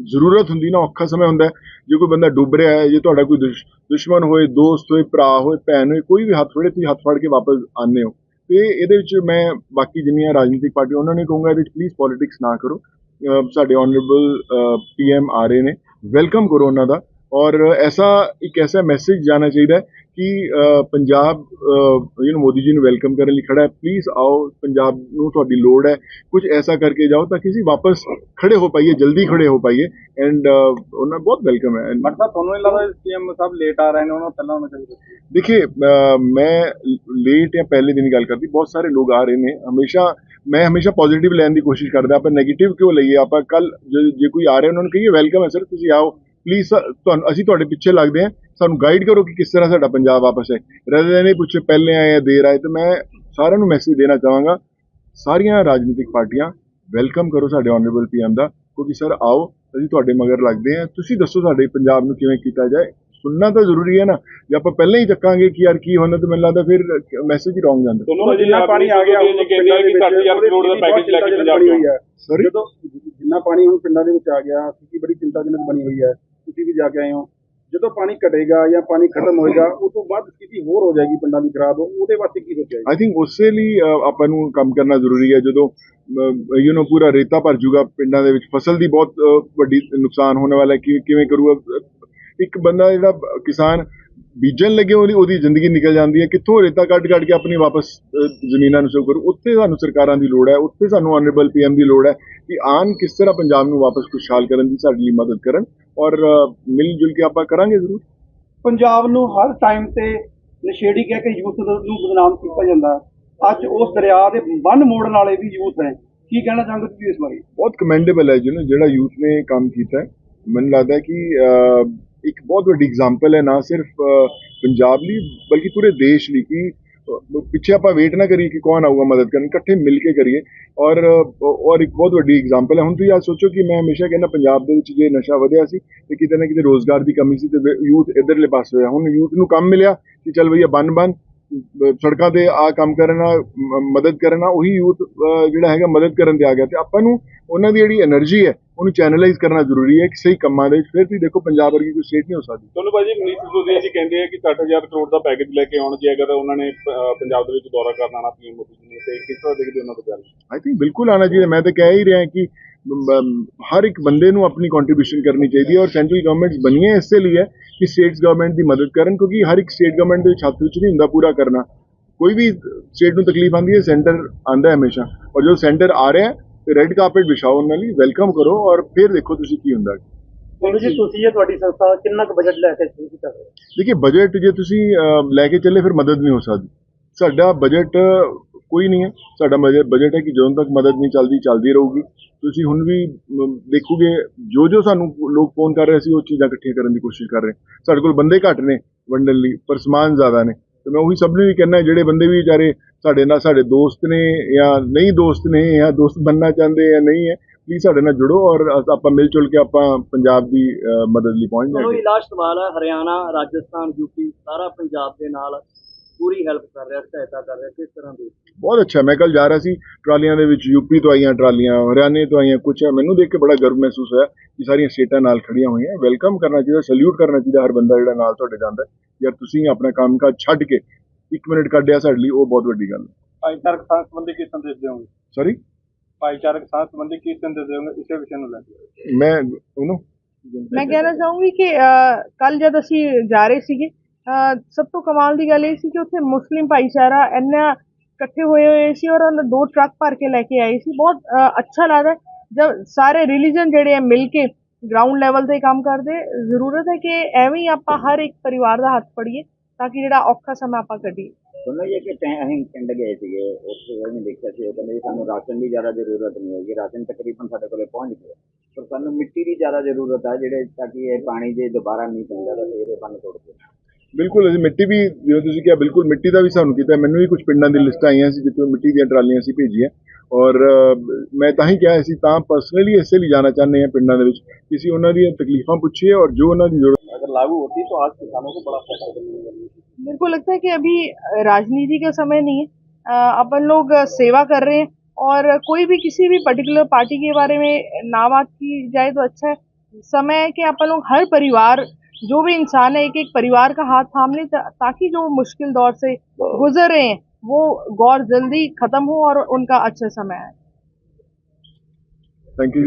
ਜ਼ਰੂਰਤ ਹੁੰਦੀ ਨਾ ਔਖਾ ਸਮੇਂ ਹੁੰਦਾ ਜੇ ਕੋਈ ਬੰਦਾ ਡੁੱਬ ਰਿਹਾ ਹੈ ਜੇ ਤੁਹਾਡਾ ਕੋਈ ਦੁਸ਼- ਦੁਸ਼ਮਣ ਹੋਏ ਦੋਸਤ ਹੋਏ ਭਰਾ ਹੋਏ ਭੈਣ ਹੋਏ ਕੋਈ ਵੀ ਹੱਥ ਫੜੇ ਤੁਸੀਂ ਹੱਥ ਫੜ ਕੇ ਵਾਪਸ ਆਉਂਦੇ ਹੋ। ਤੇ ਇਹਦੇ ਵਿੱਚ ਮੈਂ ਬਾਕੀ ਜਿੰਨੀਆਂ ਰਾਜਨੀਤਿਕ ਪਾਰਟੀਆਂ ਉਹਨਾਂ ਨੂੰ ਕਹੂੰਗਾ ਇਹਦੇ ਵਿੱਚ ਪਲੀਜ਼ ਪੋਲਿਟਿਕਸ ਨਾ ਕਰੋ। ਅ, ਸਾਡੇ ਆਨਰੇਬਲ ਪੀਐਮ ਆ ਰਹੇ ਨੇ। ਵੈਲਕਮ ਕਰੋ ਉਹਨਾਂ ਦਾ। ਔਰ ਐਸਾ ਇੱਕ ਐਸਾ ਮੈਸੇਜ ਜਾਣਾ ਚਾਹੀਦਾ ਕਿ ਪੰਜਾਬ ਯੂ نو ਮੋਦੀ ਜੀ ਨੂੰ ਵੈਲਕਮ ਕਰਨ ਲਈ ਖੜਾ ਹੈ। ਪਲੀਜ਼ ਆਓ ਪੰਜਾਬ ਨੂੰ ਤੁਹਾਡੀ ਲੋੜ ਹੈ। ਕੁਝ ਐਸਾ ਕਰਕੇ ਜਾਓ ਤਾਂ ਕਿ ਅਸੀਂ ਵਾਪਸ ਖੜੇ ਹੋ ਪਾਈਏ ਜਲਦੀ ਖੜੇ ਹੋ ਪਾਈਏ। ਐਂਡ ਉਹਨਾਂ ਬਹੁਤ ਵੈਲਕਮ ਹੈ। ਬਟ ਤੁਹਾਨੂੰ ਇਹ ਲੱਗਦਾ ਸੀ ਸੀਐਮ ਸਾਹਿਬ ਲੇਟ ਆ ਰਹੇ ਨੇ ਉਹਨਾਂ ਪਹਿਲਾਂ ਹੋਣਾ ਚਾਹੀਦਾ ਦੇਖिए ਮੈਂ ਲੇਟ ਜਾਂ ਪਹਿਲੇ ਦਿਨ ਗੱਲ ਕਰਦੀ ਬਹੁਤ ਸਾਰੇ ਲੋਕ ਆ ਰਹੇ ਨੇ। ਹਮੇਸ਼ਾ ਮੈਂ ਹਮੇਸ਼ਾ ਪੋਜ਼ਿਟਿਵ ਲੈਣ ਦੀ ਕੋਸ਼ਿਸ਼ ਕਰਦਾ ਆਪਾਂ 네ਗੇਟਿਵ ਕਿਉਂ ਲਈਏ? ਆਪਾਂ ਕੱਲ ਜੇ ਕੋਈ ਆ ਰਿਹਾ ਉਹਨਾਂ ਨੂੰ ਕਹੀਏ ਵੈਲਕਮ ਹੈ ਸਰ ਤੁਸੀਂ ਆਓ। ਪਲੀਜ਼ ਤੁਹਾਨੂੰ ਅਸੀਂ ਤੁਹਾਡੇ ਪਿੱਛੇ ਲੱਗਦੇ ਹਾਂ। ਸਾਨੂੰ ਗਾਈਡ ਕਰੋ ਕਿ ਕਿਸ ਤਰ੍ਹਾਂ ਸਾਡਾ ਪੰਜਾਬ ਵਾਪਸ ਹੈ ਰਦਰ ਦੇਨ ਇਹ ਪੁੱਛੇ ਪਹਿਲੇ ਆਏ ਜਾਂ ਦੇਰ ਆਏ ਤੇ ਮੈਂ ਸਾਰਿਆਂ ਨੂੰ ਮੈਸੇਜ ਦੇਣਾ ਚਾਹਾਂਗਾ। ਸਾਰੀਆਂ ਰਾਜਨੀਤਿਕ ਪਾਰਟੀਆਂ ਵੈਲਕਮ ਕਰੋ ਸਾਡੇ ਆਨਰੇਬਲ ਪੀਐਮ ਦਾ। ਕਿਉਂਕਿ ਸਰ ਆਓ ਅਸੀਂ ਤੁਹਾਡੇ ਮਗਰ ਲੱਗਦੇ ਹਾਂ। ਤੁਸੀਂ ਦੱਸੋ ਸਾਡੇ ਪੰਜਾਬ ਨੂੰ ਕਿਵੇਂ ਕੀਤਾ ਜਾਏ। ਸੁਣਨਾ ਤਾਂ ਜ਼ਰੂਰੀ ਹੈ ਨਾ। ਜੇ ਆਪਾਂ ਪਹਿਲਾਂ ਹੀ ਚੱਕਾਂਗੇ ਕਿ ਯਾਰ ਕੀ ਹੋਣਾ ਤੇ ਮੈਨੂੰ ਲੱਗਦਾ ਫਿਰ ਮੈਸੇਜ ਹੀ ਰੋਂਗ ਜਾਂਦਾ। ਤੁਹਾਨੂੰ ਜਿੰਨਾ ਪਾਣੀ ਆ ਗਿਆ ਜੀ ਕਹਿੰਦੇ ਆ ਕਿ 60000 ਕਰੋੜ ਦਾ ਪੈਕੇਜ ਲੈ ਕੇ ਪੰਜਾਬ Sorry? ਜਦੋਂ ਜਿੰਨਾ ਪਾਣੀ ਹੁਣ ਪਿੰਡਾਂ ਦੇ ਵਿੱਚ ਆ ਗਿਆ ਸਥਿਤੀ ਬੜੀ ਚਿੰਤਾਜਨਕ ਬਣੀ ਹੋਈ ਹੈ। ਤੁਸੀਂ ਵੀ ਜਾ ਕੇ ਆਏ ਹੋ। ਜਦੋਂ ਪਾਣੀ ਘਟੇਗਾ ਜਾਂ ਪਾਣੀ ਖਤਮ ਹੋਏਗਾ ਉਸ ਤੋਂ ਬਾਅਦ ਸਥਿਤੀ ਹੋਰ ਹੋ ਜਾਏਗੀ ਪਿੰਡਾਂ ਦੀ ਖਰਾਬ ਉਹਦੇ ਵਾਸਤੇ ਕੀ ਸੋਚਿਆ ਜੀ? ਆਈ ਥਿੰਕ ਉਸੇ ਲਈ ਆਪਾਂ ਨੂੰ ਕੰਮ ਕਰਨਾ ਜ਼ਰੂਰੀ ਹੈ। ਜਦੋਂ ਯੂ نو ਪੂਰਾ ਰੇਤਾ ਭਰ ਜੂਗਾ ਪਿੰਡਾਂ ਦੇ ਵਿੱਚ ਫਸਲ ਦੀ ਬਹੁਤ ਵੱਡੀ ਨੁਕਸਾਨ ਹੋਣ ਵਾਲਾ ਹੈ। ਕਿ ਕਿਵੇਂ ਕਰੂਗਾ? ਇੱਕ ਬੰਦਾ ਜਿਹੜਾ ਕਿਸਾਨ ਬੀਜਣ ਲੱਗੇ ਉਹਦੀ ਉਹਦੀ ਜ਼ਿੰਦਗੀ ਨਿਕਲ ਜਾਂਦੀ ਹੈ। ਕਿੱਥੋਂ ਰੇਤਾ ਕੱਢ ਕੱਢ ਕੇ ਆਪਣੀ ਵਾਪਸ ਜ਼ਮੀਨਾਂ ਨੂੰ ਸ਼ੋ ਕਰੂ? ਉੱਥੇ ਸਾਨੂੰ ਸਰਕਾਰਾਂ ਦੀ ਲੋੜ ਹੈ। ਉੱਥੇ ਸਾਨੂੰ ਆਨਰੇਬਲ ਪੀਐਮ ਦੀ ਲੋੜ ਹੈ ਕਿ ਆਨ ਕਿਸ ਤਰ੍ਹਾਂ ਪੰਜਾਬ ਨੂੰ ਵਾਪਸ ਖੁਸ਼ਹਾਲ ਕਰਨ ਦੀ ਸਾਡੀ ਮਦਦ ਕਰਨ ਔਰ ਮਿਲ ਜੁਲ ਕੇ ਆਪਾਂ ਕਰਾਂਗੇ ਜ਼ਰੂਰ। ਪੰਜਾਬ ਨੂੰ ਹਰ ਟਾਈਮ ਤੇ ਨਸ਼ੇੜੀ ਕਹਿ ਕੇ ਯੂਥ ਨੂੰ ਬਦਨਾਮ ਕੀਤਾ ਜਾਂਦਾ। ਅੱਜ ਉਸ ਦਰਿਆ ਦੇ ਬੰਨ ਮੋੜਨ ਵਾਲੇ ਵੀ ਯੂਥ ਹੈ ਕੀ ਕਹਿਣਾ ਚਾਹੁੰਦੇ ਤੁਸੀਂ ਇਸ ਬਾਰੇ? ਬਹੁਤ ਕਮੈਂਡੇਬਲ ਹੈ ਜਿਹੜਾ ਯੂਥ ਨੇ ਕੰਮ ਕੀਤਾ ਮੈਨੂੰ ਲੱਗਦਾ ਕਿ ਇੱਕ ਬਹੁਤ ਵੱਡੀ ਐਗਜ਼ਾਮਪਲ ਹੈ ਨਾ ਸਿਰਫ ਪੰਜਾਬ ਲਈ, ਬਲਕਿ ਪੂਰੇ ਦੇਸ਼ ਲਈ ਕਿ ਪਿੱਛੇ ਆਪਾਂ ਵੇਟ ਨਾ ਕਰੀਏ ਕਿ ਕੌਣ ਆਊਗਾ ਮਦਦ ਕਰਨ, ਇਕੱਠੇ ਮਿਲ ਕੇ ਕਰੀਏ। ਔਰ ਔਰ ਇੱਕ ਬਹੁਤ ਵੱਡੀ ਐਗਜ਼ਾਮਪਲ ਹੈ। ਹੁਣ ਤੁਸੀਂ ਆ ਸੋਚੋ ਕਿ ਮੈਂ ਹਮੇਸ਼ਾ ਕਹਿੰਦਾ ਪੰਜਾਬ ਦੇ ਵਿੱਚ ਜੇ ਨਸ਼ਾ ਵਧਿਆ ਸੀ ਤੇ ਕਿਤੇ ਨਾ ਕਿਤੇ ਰੋਜ਼ਗਾਰ ਦੀ ਕਮੀ ਸੀ ਤੇ ਯੂਥ ਇਧਰਲੇ ਪਾਸੇ ਹੋਇਆ। ਹੁਣ ਯੂਥ ਨੂੰ ਕੰਮ ਮਿਲਿਆ ਕਿ ਚੱਲ ਭਈਆ ਬੰਨ ਬੰਨ ਸੜਕਾਂ ਤੇ ਆ ਕੰਮ ਕਰਨਾ ਮਦਦ ਕਰਨਾ ਉਹੀ ਯੂਥ ਜਿਹੜਾ ਹੈਗਾ ਮਦਦ ਕਰਨ ਤੇ ਆ ਗਿਆ। ਤੇ ਆਪਾਂ ਨੂੰ ਉਹਨਾਂ ਦੀ ਜਿਹੜੀ એનર્ਜੀ ਹੈ ਉਹਨੂੰ ਚੈਨਲਾਈਜ਼ ਕਰਨਾ ਜ਼ਰੂਰੀ ਹੈ ਕਿ ਸਹੀ ਕੰਮਾਂ ਦੇ ਵਿੱਚ। ਫਿਰ ਤੁਸੀਂ ਦੇਖੋ ਪੰਜਾਬ ਵਰਗੀ ਕੋਈ ਸਟੇਟ ਨਹੀਂ ਹੋ ਸਕਦੀ। ਤੁਹਾਨੂੰ ਭਾਜੀ ਮਨੀਸ਼ ਸਿਸੋਦੀਆ ਜੀ ਕਹਿੰਦੇ ਆ ਕਿ 60000 ਕਰੋੜ ਦਾ ਪੈਕੇਜ ਲੈ ਕੇ ਆਉਣ ਜੇ ਅਗਰ ਉਹਨਾਂ ਨੇ ਪੰਜਾਬ ਦੇ ਵਿੱਚ ਦੌਰਾ ਕਰਨ ਆਣਾ ਪੀਐਮ ਮੋਦੀ ਜੀ ਨੇ ਤੇ ਕਿਸ ਤਰ੍ਹਾਂ ਦੇਖਦੇ ਉਹਨਾਂ ਦੀ ਗੱਲ ਆਈ ਥਿੰਕ ਬਿਲਕੁਲ ਆਣਾ ਚਾਹੀਦਾ। ਮੈਂ ਤਾਂ ਕਹਿ ਹੀ ਰਿਹਾ ਕਿ ਹਰ ਇੱਕ ਬੰਦੇ ਨੂੰ ਆਪਣੀ ਕੰਟਰੀਬਿਊਸ਼ਨ ਕਰਨੀ ਚਾਹੀਦੀ ਹੈ ਔਰ ਸੈਂਟਰਲ ਗਵਰਨਮੈਂਟਸ ਬਣੀਆਂ ਇਸੇ ਲਈ ਹੈ ਕਿ ਸਟੇਟਸ ਗਵਰਨਮੈਂਟ ਦੀ ਮਦਦ ਕਰਨ ਕਿਉਂਕਿ ਹਰ ਇੱਕ ਸਟੇਟ ਗਵਰਨਮੈਂਟ ਦੇ ਵਿੱਚ ਹੱਥ ਵਿੱਚ ਨਹੀਂ ਹੁੰਦਾ ਪੂਰਾ ਕਰਨਾ। ਕੋਈ ਵੀ ਸਟੇਟ ਨੂੰ ਤਕਲੀਫ ਆਉਂਦੀ ਹੈ ਸੈਂਟਰ ਆਂਦਾ ਹੈ ਹਮੇਸ਼ਾ। ਔਰ ਜਦੋਂ ਸੈਂਟਰ ਆ ਰਿਹਾ ਹੈ ਤੇ ਰੈੱਡ ਕਾਰਪੇਟ ਵਿਛਾਓ ਉਹਨਾਂ ਲਈ ਵੈਲਕਮ ਕਰੋ ਔਰ ਫਿਰ ਦੇਖੋ ਤੁਸੀਂ ਕੀ ਹੁੰਦਾ। ਹੈ ਤੁਹਾਨੂੰ ਜੀ ਤੁਸੀਂ ਇਹ ਤੁਹਾਡੀ ਸੰਸਥਾ ਕਿੰਨਾ ਕੁ ਬਜਟ ਲੈ ਕੇ ਸ਼ੁਰੂ ਕੀਤਾ ਹੋਇਆ ਦੇਖिए ਬਜਟ ਜੇ ਤੁਸੀਂ ਲੈ ਕੇ ਚੱਲੇ ਫਿਰ ਮਦਦ ਨਹੀਂ ਹੋ ਸਕਦੀ। ਸਾਡਾ ਬਜਟ ਕੋਈ ਨਹੀਂ ਹੈ। ਸਾਡਾ ਬਜਟ ਹੈ ਕਿ ਜਦੋਂ ਤੱਕ ਮਦਦ ਨਹੀਂ ਚੱਲਦੀ ਚੱਲਦੀ ਰਹੂਗੀ। ਤੁਸੀਂ ਹੁਣ ਵੀ ਦੇਖੋਗੇ ਜੋ ਜੋ ਸਾਨੂੰ ਲੋਕ ਫੋਨ ਕਰ ਰਹੇ ਸੀ ਉਹ ਚੀਜ਼ਾਂ ਇਕੱਠੀਆਂ ਕਰਨ ਦੀ ਕੋਸ਼ਿਸ਼ ਕਰ ਰਹੇ ਸਾਡੇ ਕੋਲ ਬੰਦੇ ਘੱਟ ਨੇ ਵੰਡਣ ਲਈ ਪਰ ਸਮਾਨ ਜ਼ਿਆਦਾ ਨੇ। ਤੇ ਮੈਂ ਉਹੀ ਸਭ ਨੂੰ ਵੀ ਕਹਿਣਾ ਜਿਹੜੇ ਬੰਦੇ ਵੀ ਵਿਚਾਰੇ ਸਾਡੇ ਨਾਲ ਸਾਡੇ ਦੋਸਤ ਨੇ ਜਾਂ ਨਹੀਂ ਦੋਸਤ ਨੇ ਜਾਂ ਦੋਸਤ ਬੰਨਣਾ ਚਾਹੁੰਦੇ ਜਾਂ ਨਹੀਂ ਹੈ ਪਲੀਜ਼ ਸਾਡੇ ਨਾਲ ਜੁੜੋ ਔਰ ਆਪਾਂ ਮਿਲ ਜੁਲ ਕੇ ਆਪਾਂ ਪੰਜਾਬ ਦੀ ਮਦਦ ਲਈ ਪਹੁੰਚ ਜਾਵਾਂਗੇ ਲਾਸਟ ਸਵਾਲ ਹੈ ਹਰਿਆਣਾ ਰਾਜਸਥਾਨ ਯੂਪੀ ਸਾਰਾ ਪੰਜਾਬ ਦੇ ਨਾਲ ਪੂਰੀ ਹੈਲਪ ਕਰ ਰਿਹਾ ਸਹਾਇਤਾ ਕਰ ਰਿਹਾ ਕਿਸ ਤਰ੍ਹਾਂ ਦੀ ਬਹੁਤ ਅੱਛਾ ਮੈਂ ਕੱਲ ਜਾ ਰਿਹਾ ਸੀ ਟਰਾਲੀਆਂ ਦੇ ਵਿੱਚ ਯੂਪੀ ਤੋਂ ਆਈਆਂ ਟਰਾਲੀਆਂ ਹਰਿਆਣੇ ਤੋਂ ਆਈਆਂ ਕੁਛ ਮੈਨੂੰ ਦੇਖ ਕੇ ਬੜਾ ਗਰਵ ਮਹਿਸੂਸ ਹੋਇਆ ਕਿ ਸਾਰੀਆਂ ਸਟੇਟਾਂ ਨਾਲ ਖੜੀਆਂ ਹੋਈਆਂ ਵੈਲਕਮ ਕਰਨਾ ਚਾਹੀਦਾ ਸੈਲੂਟ ਕਰਨਾ ਚਾਹੀਦਾ ਹਰ ਬੰਦਾ ਜਿਹੜਾ ਨਾਲ ਤੁਹਾਡੇ ਜਾਂਦਾ। ਯਾਰ ਤੁਸੀਂ ਆਪਣਾ ਕੰਮ ਕਾਜ ਛੱਡ ਕੇ ਇੱਕ ਮਿੰਟ ਕੱਢਿਆ ਸਾਡੇ ਲਈ ਉਹ ਬਹੁਤ ਵੱਡੀ ਗੱਲ ਹੈ। ਭਾਈਚਾਰਕ ਸਾਂਝ ਸੰਬੰਧੀ ਕੀ ਸੰਦੇਸ਼ ਦਿਓਗੇ? ਸੌਰੀ ਭਾਈਚਾਰਕ ਸਾਂਝ ਸੰਬੰਧੀ ਕੀ ਸੰਦੇਸ਼ ਦਿਓਗੇ? ਇਸੇ ਵਿਸ਼ੇ ਨੂੰ ਲੈ ਕੇ। ਮੈਂ ਉਹਨੂੰ ਮੈਂ ਕਹਿਣਾ ਚਾਹੂੰਗੀ ਕਿ ਕੱਲ ਜਦ ਅਸੀਂ ਜਾ ਰਹੇ ਸੀਗੇ ਸਭ ਤੋਂ ਕਮਾਲ ਦੀ ਗੱਲ ਇਹ ਸੀ ਕਿ ਉੱਥੇ ਮੁਸਲਿਮ ਭਾਈਚਾਰਾ ਇੰਨਾ ਇਕੱਠੇ ਹੋਏ ਹੋਏ ਸੀ ਔਰ ਉਹਨਾਂ ਦੋ ਟਰੱਕ ਭਰ ਕੇ ਲੈ ਕੇ ਆਏ ਸੀ। ਬਹੁਤ ਅੱਛਾ ਲੱਗਦਾ ਜਦ ਸਾਰੇ ਰਿਲੀਜਨ ਜਿਹੜੇ ਆ ਮਿਲ ਕੇ ਗਰਾਊਂਡ ਲੈਵਲ ਤੇ ਕੰਮ ਕਰਦੇ ਜ਼ਰੂਰਤ ਹੈ ਕਿ ਐਵੇਂ ਹੀ ਆਪਾਂ ਹਰ ਇੱਕ ਪਰਿਵਾਰ ਦਾ ਹੱਥ ਫੜੀਏ। ਤਾਂ ਕਿ ਜਿਹੜਾ ਔਖਾ ਸਮਾਂ ਆਪਾਂ ਕੱਢੀਏ। ਸੁਣੋ ਇਹ ਕਿ ਤੈਂ ਅਸੀਂ ਪਿੰਡ ਗਏ ਸੀਗੇ ਉੱਥੇ ਉਹਨੇ ਦੇਖਿਆ ਸੀ, ਉਹ ਕਹਿੰਦੇ ਵੀ ਸਾਨੂੰ ਰਾਸ਼ਨ ਦੀ ਜ਼ਿਆਦਾ ਜ਼ਰੂਰਤ ਨਹੀਂ ਹੈਗੀ, ਰਾਸ਼ਨ ਤਕਰੀਬਨ ਸਾਡੇ ਕੋਲੇ ਪਹੁੰਚ ਗਿਆ। ਪਰ ਸਾਨੂੰ ਮਿੱਟੀ ਦੀ ਜ਼ਿਆਦਾ ਜ਼ਰੂਰਤ ਹੈ ਜਿਹੜੇ ਤਾਂ ਕਿ ਇਹ ਪਾਣੀ ਜੇ ਦੁਬਾਰਾ ਨਹੀਂ ਪੈਂਦਾ ਤਾਂ ਫਿਰ ਇਹ ਬੰਨ ਤੋੜ ਦੇ बिल्कुल अभी मिट्टी भी जो तुम क्या बिल्कुल मिट्टी का भी सामान किया मैंने भी कुछ पिंड की लिस्ट आई हैं जितने मिट्टी द्रालियाँ अभी भेजी हैं और मैं ता ही क्या अभी परसनली इसे लिए जाना चाहते हैं पिंडा किसी उन्होंने तकलीफा पूछिए और जो उन्होंने ज़रूरत अगर लागू होती तो आज किसानों को बड़ा फ़ायदा मेरे को लगता है कि अभी राजनीति का समय नहीं है। अपन लोग सेवा कर रहे हैं और कोई भी किसी भी पर्टिकुलर पार्टी के बारे में ना बात की जाए तो अच्छा है। समय है कि अपन लोग हर परिवार जो भी इंसान है एक एक परिवार का हाथ थाम ले ताकि जो मुश्किल दौर से गुजर रहे हैं, वो गौर जल्दी खत्म हो और उनका अच्छा समय आए। Thank you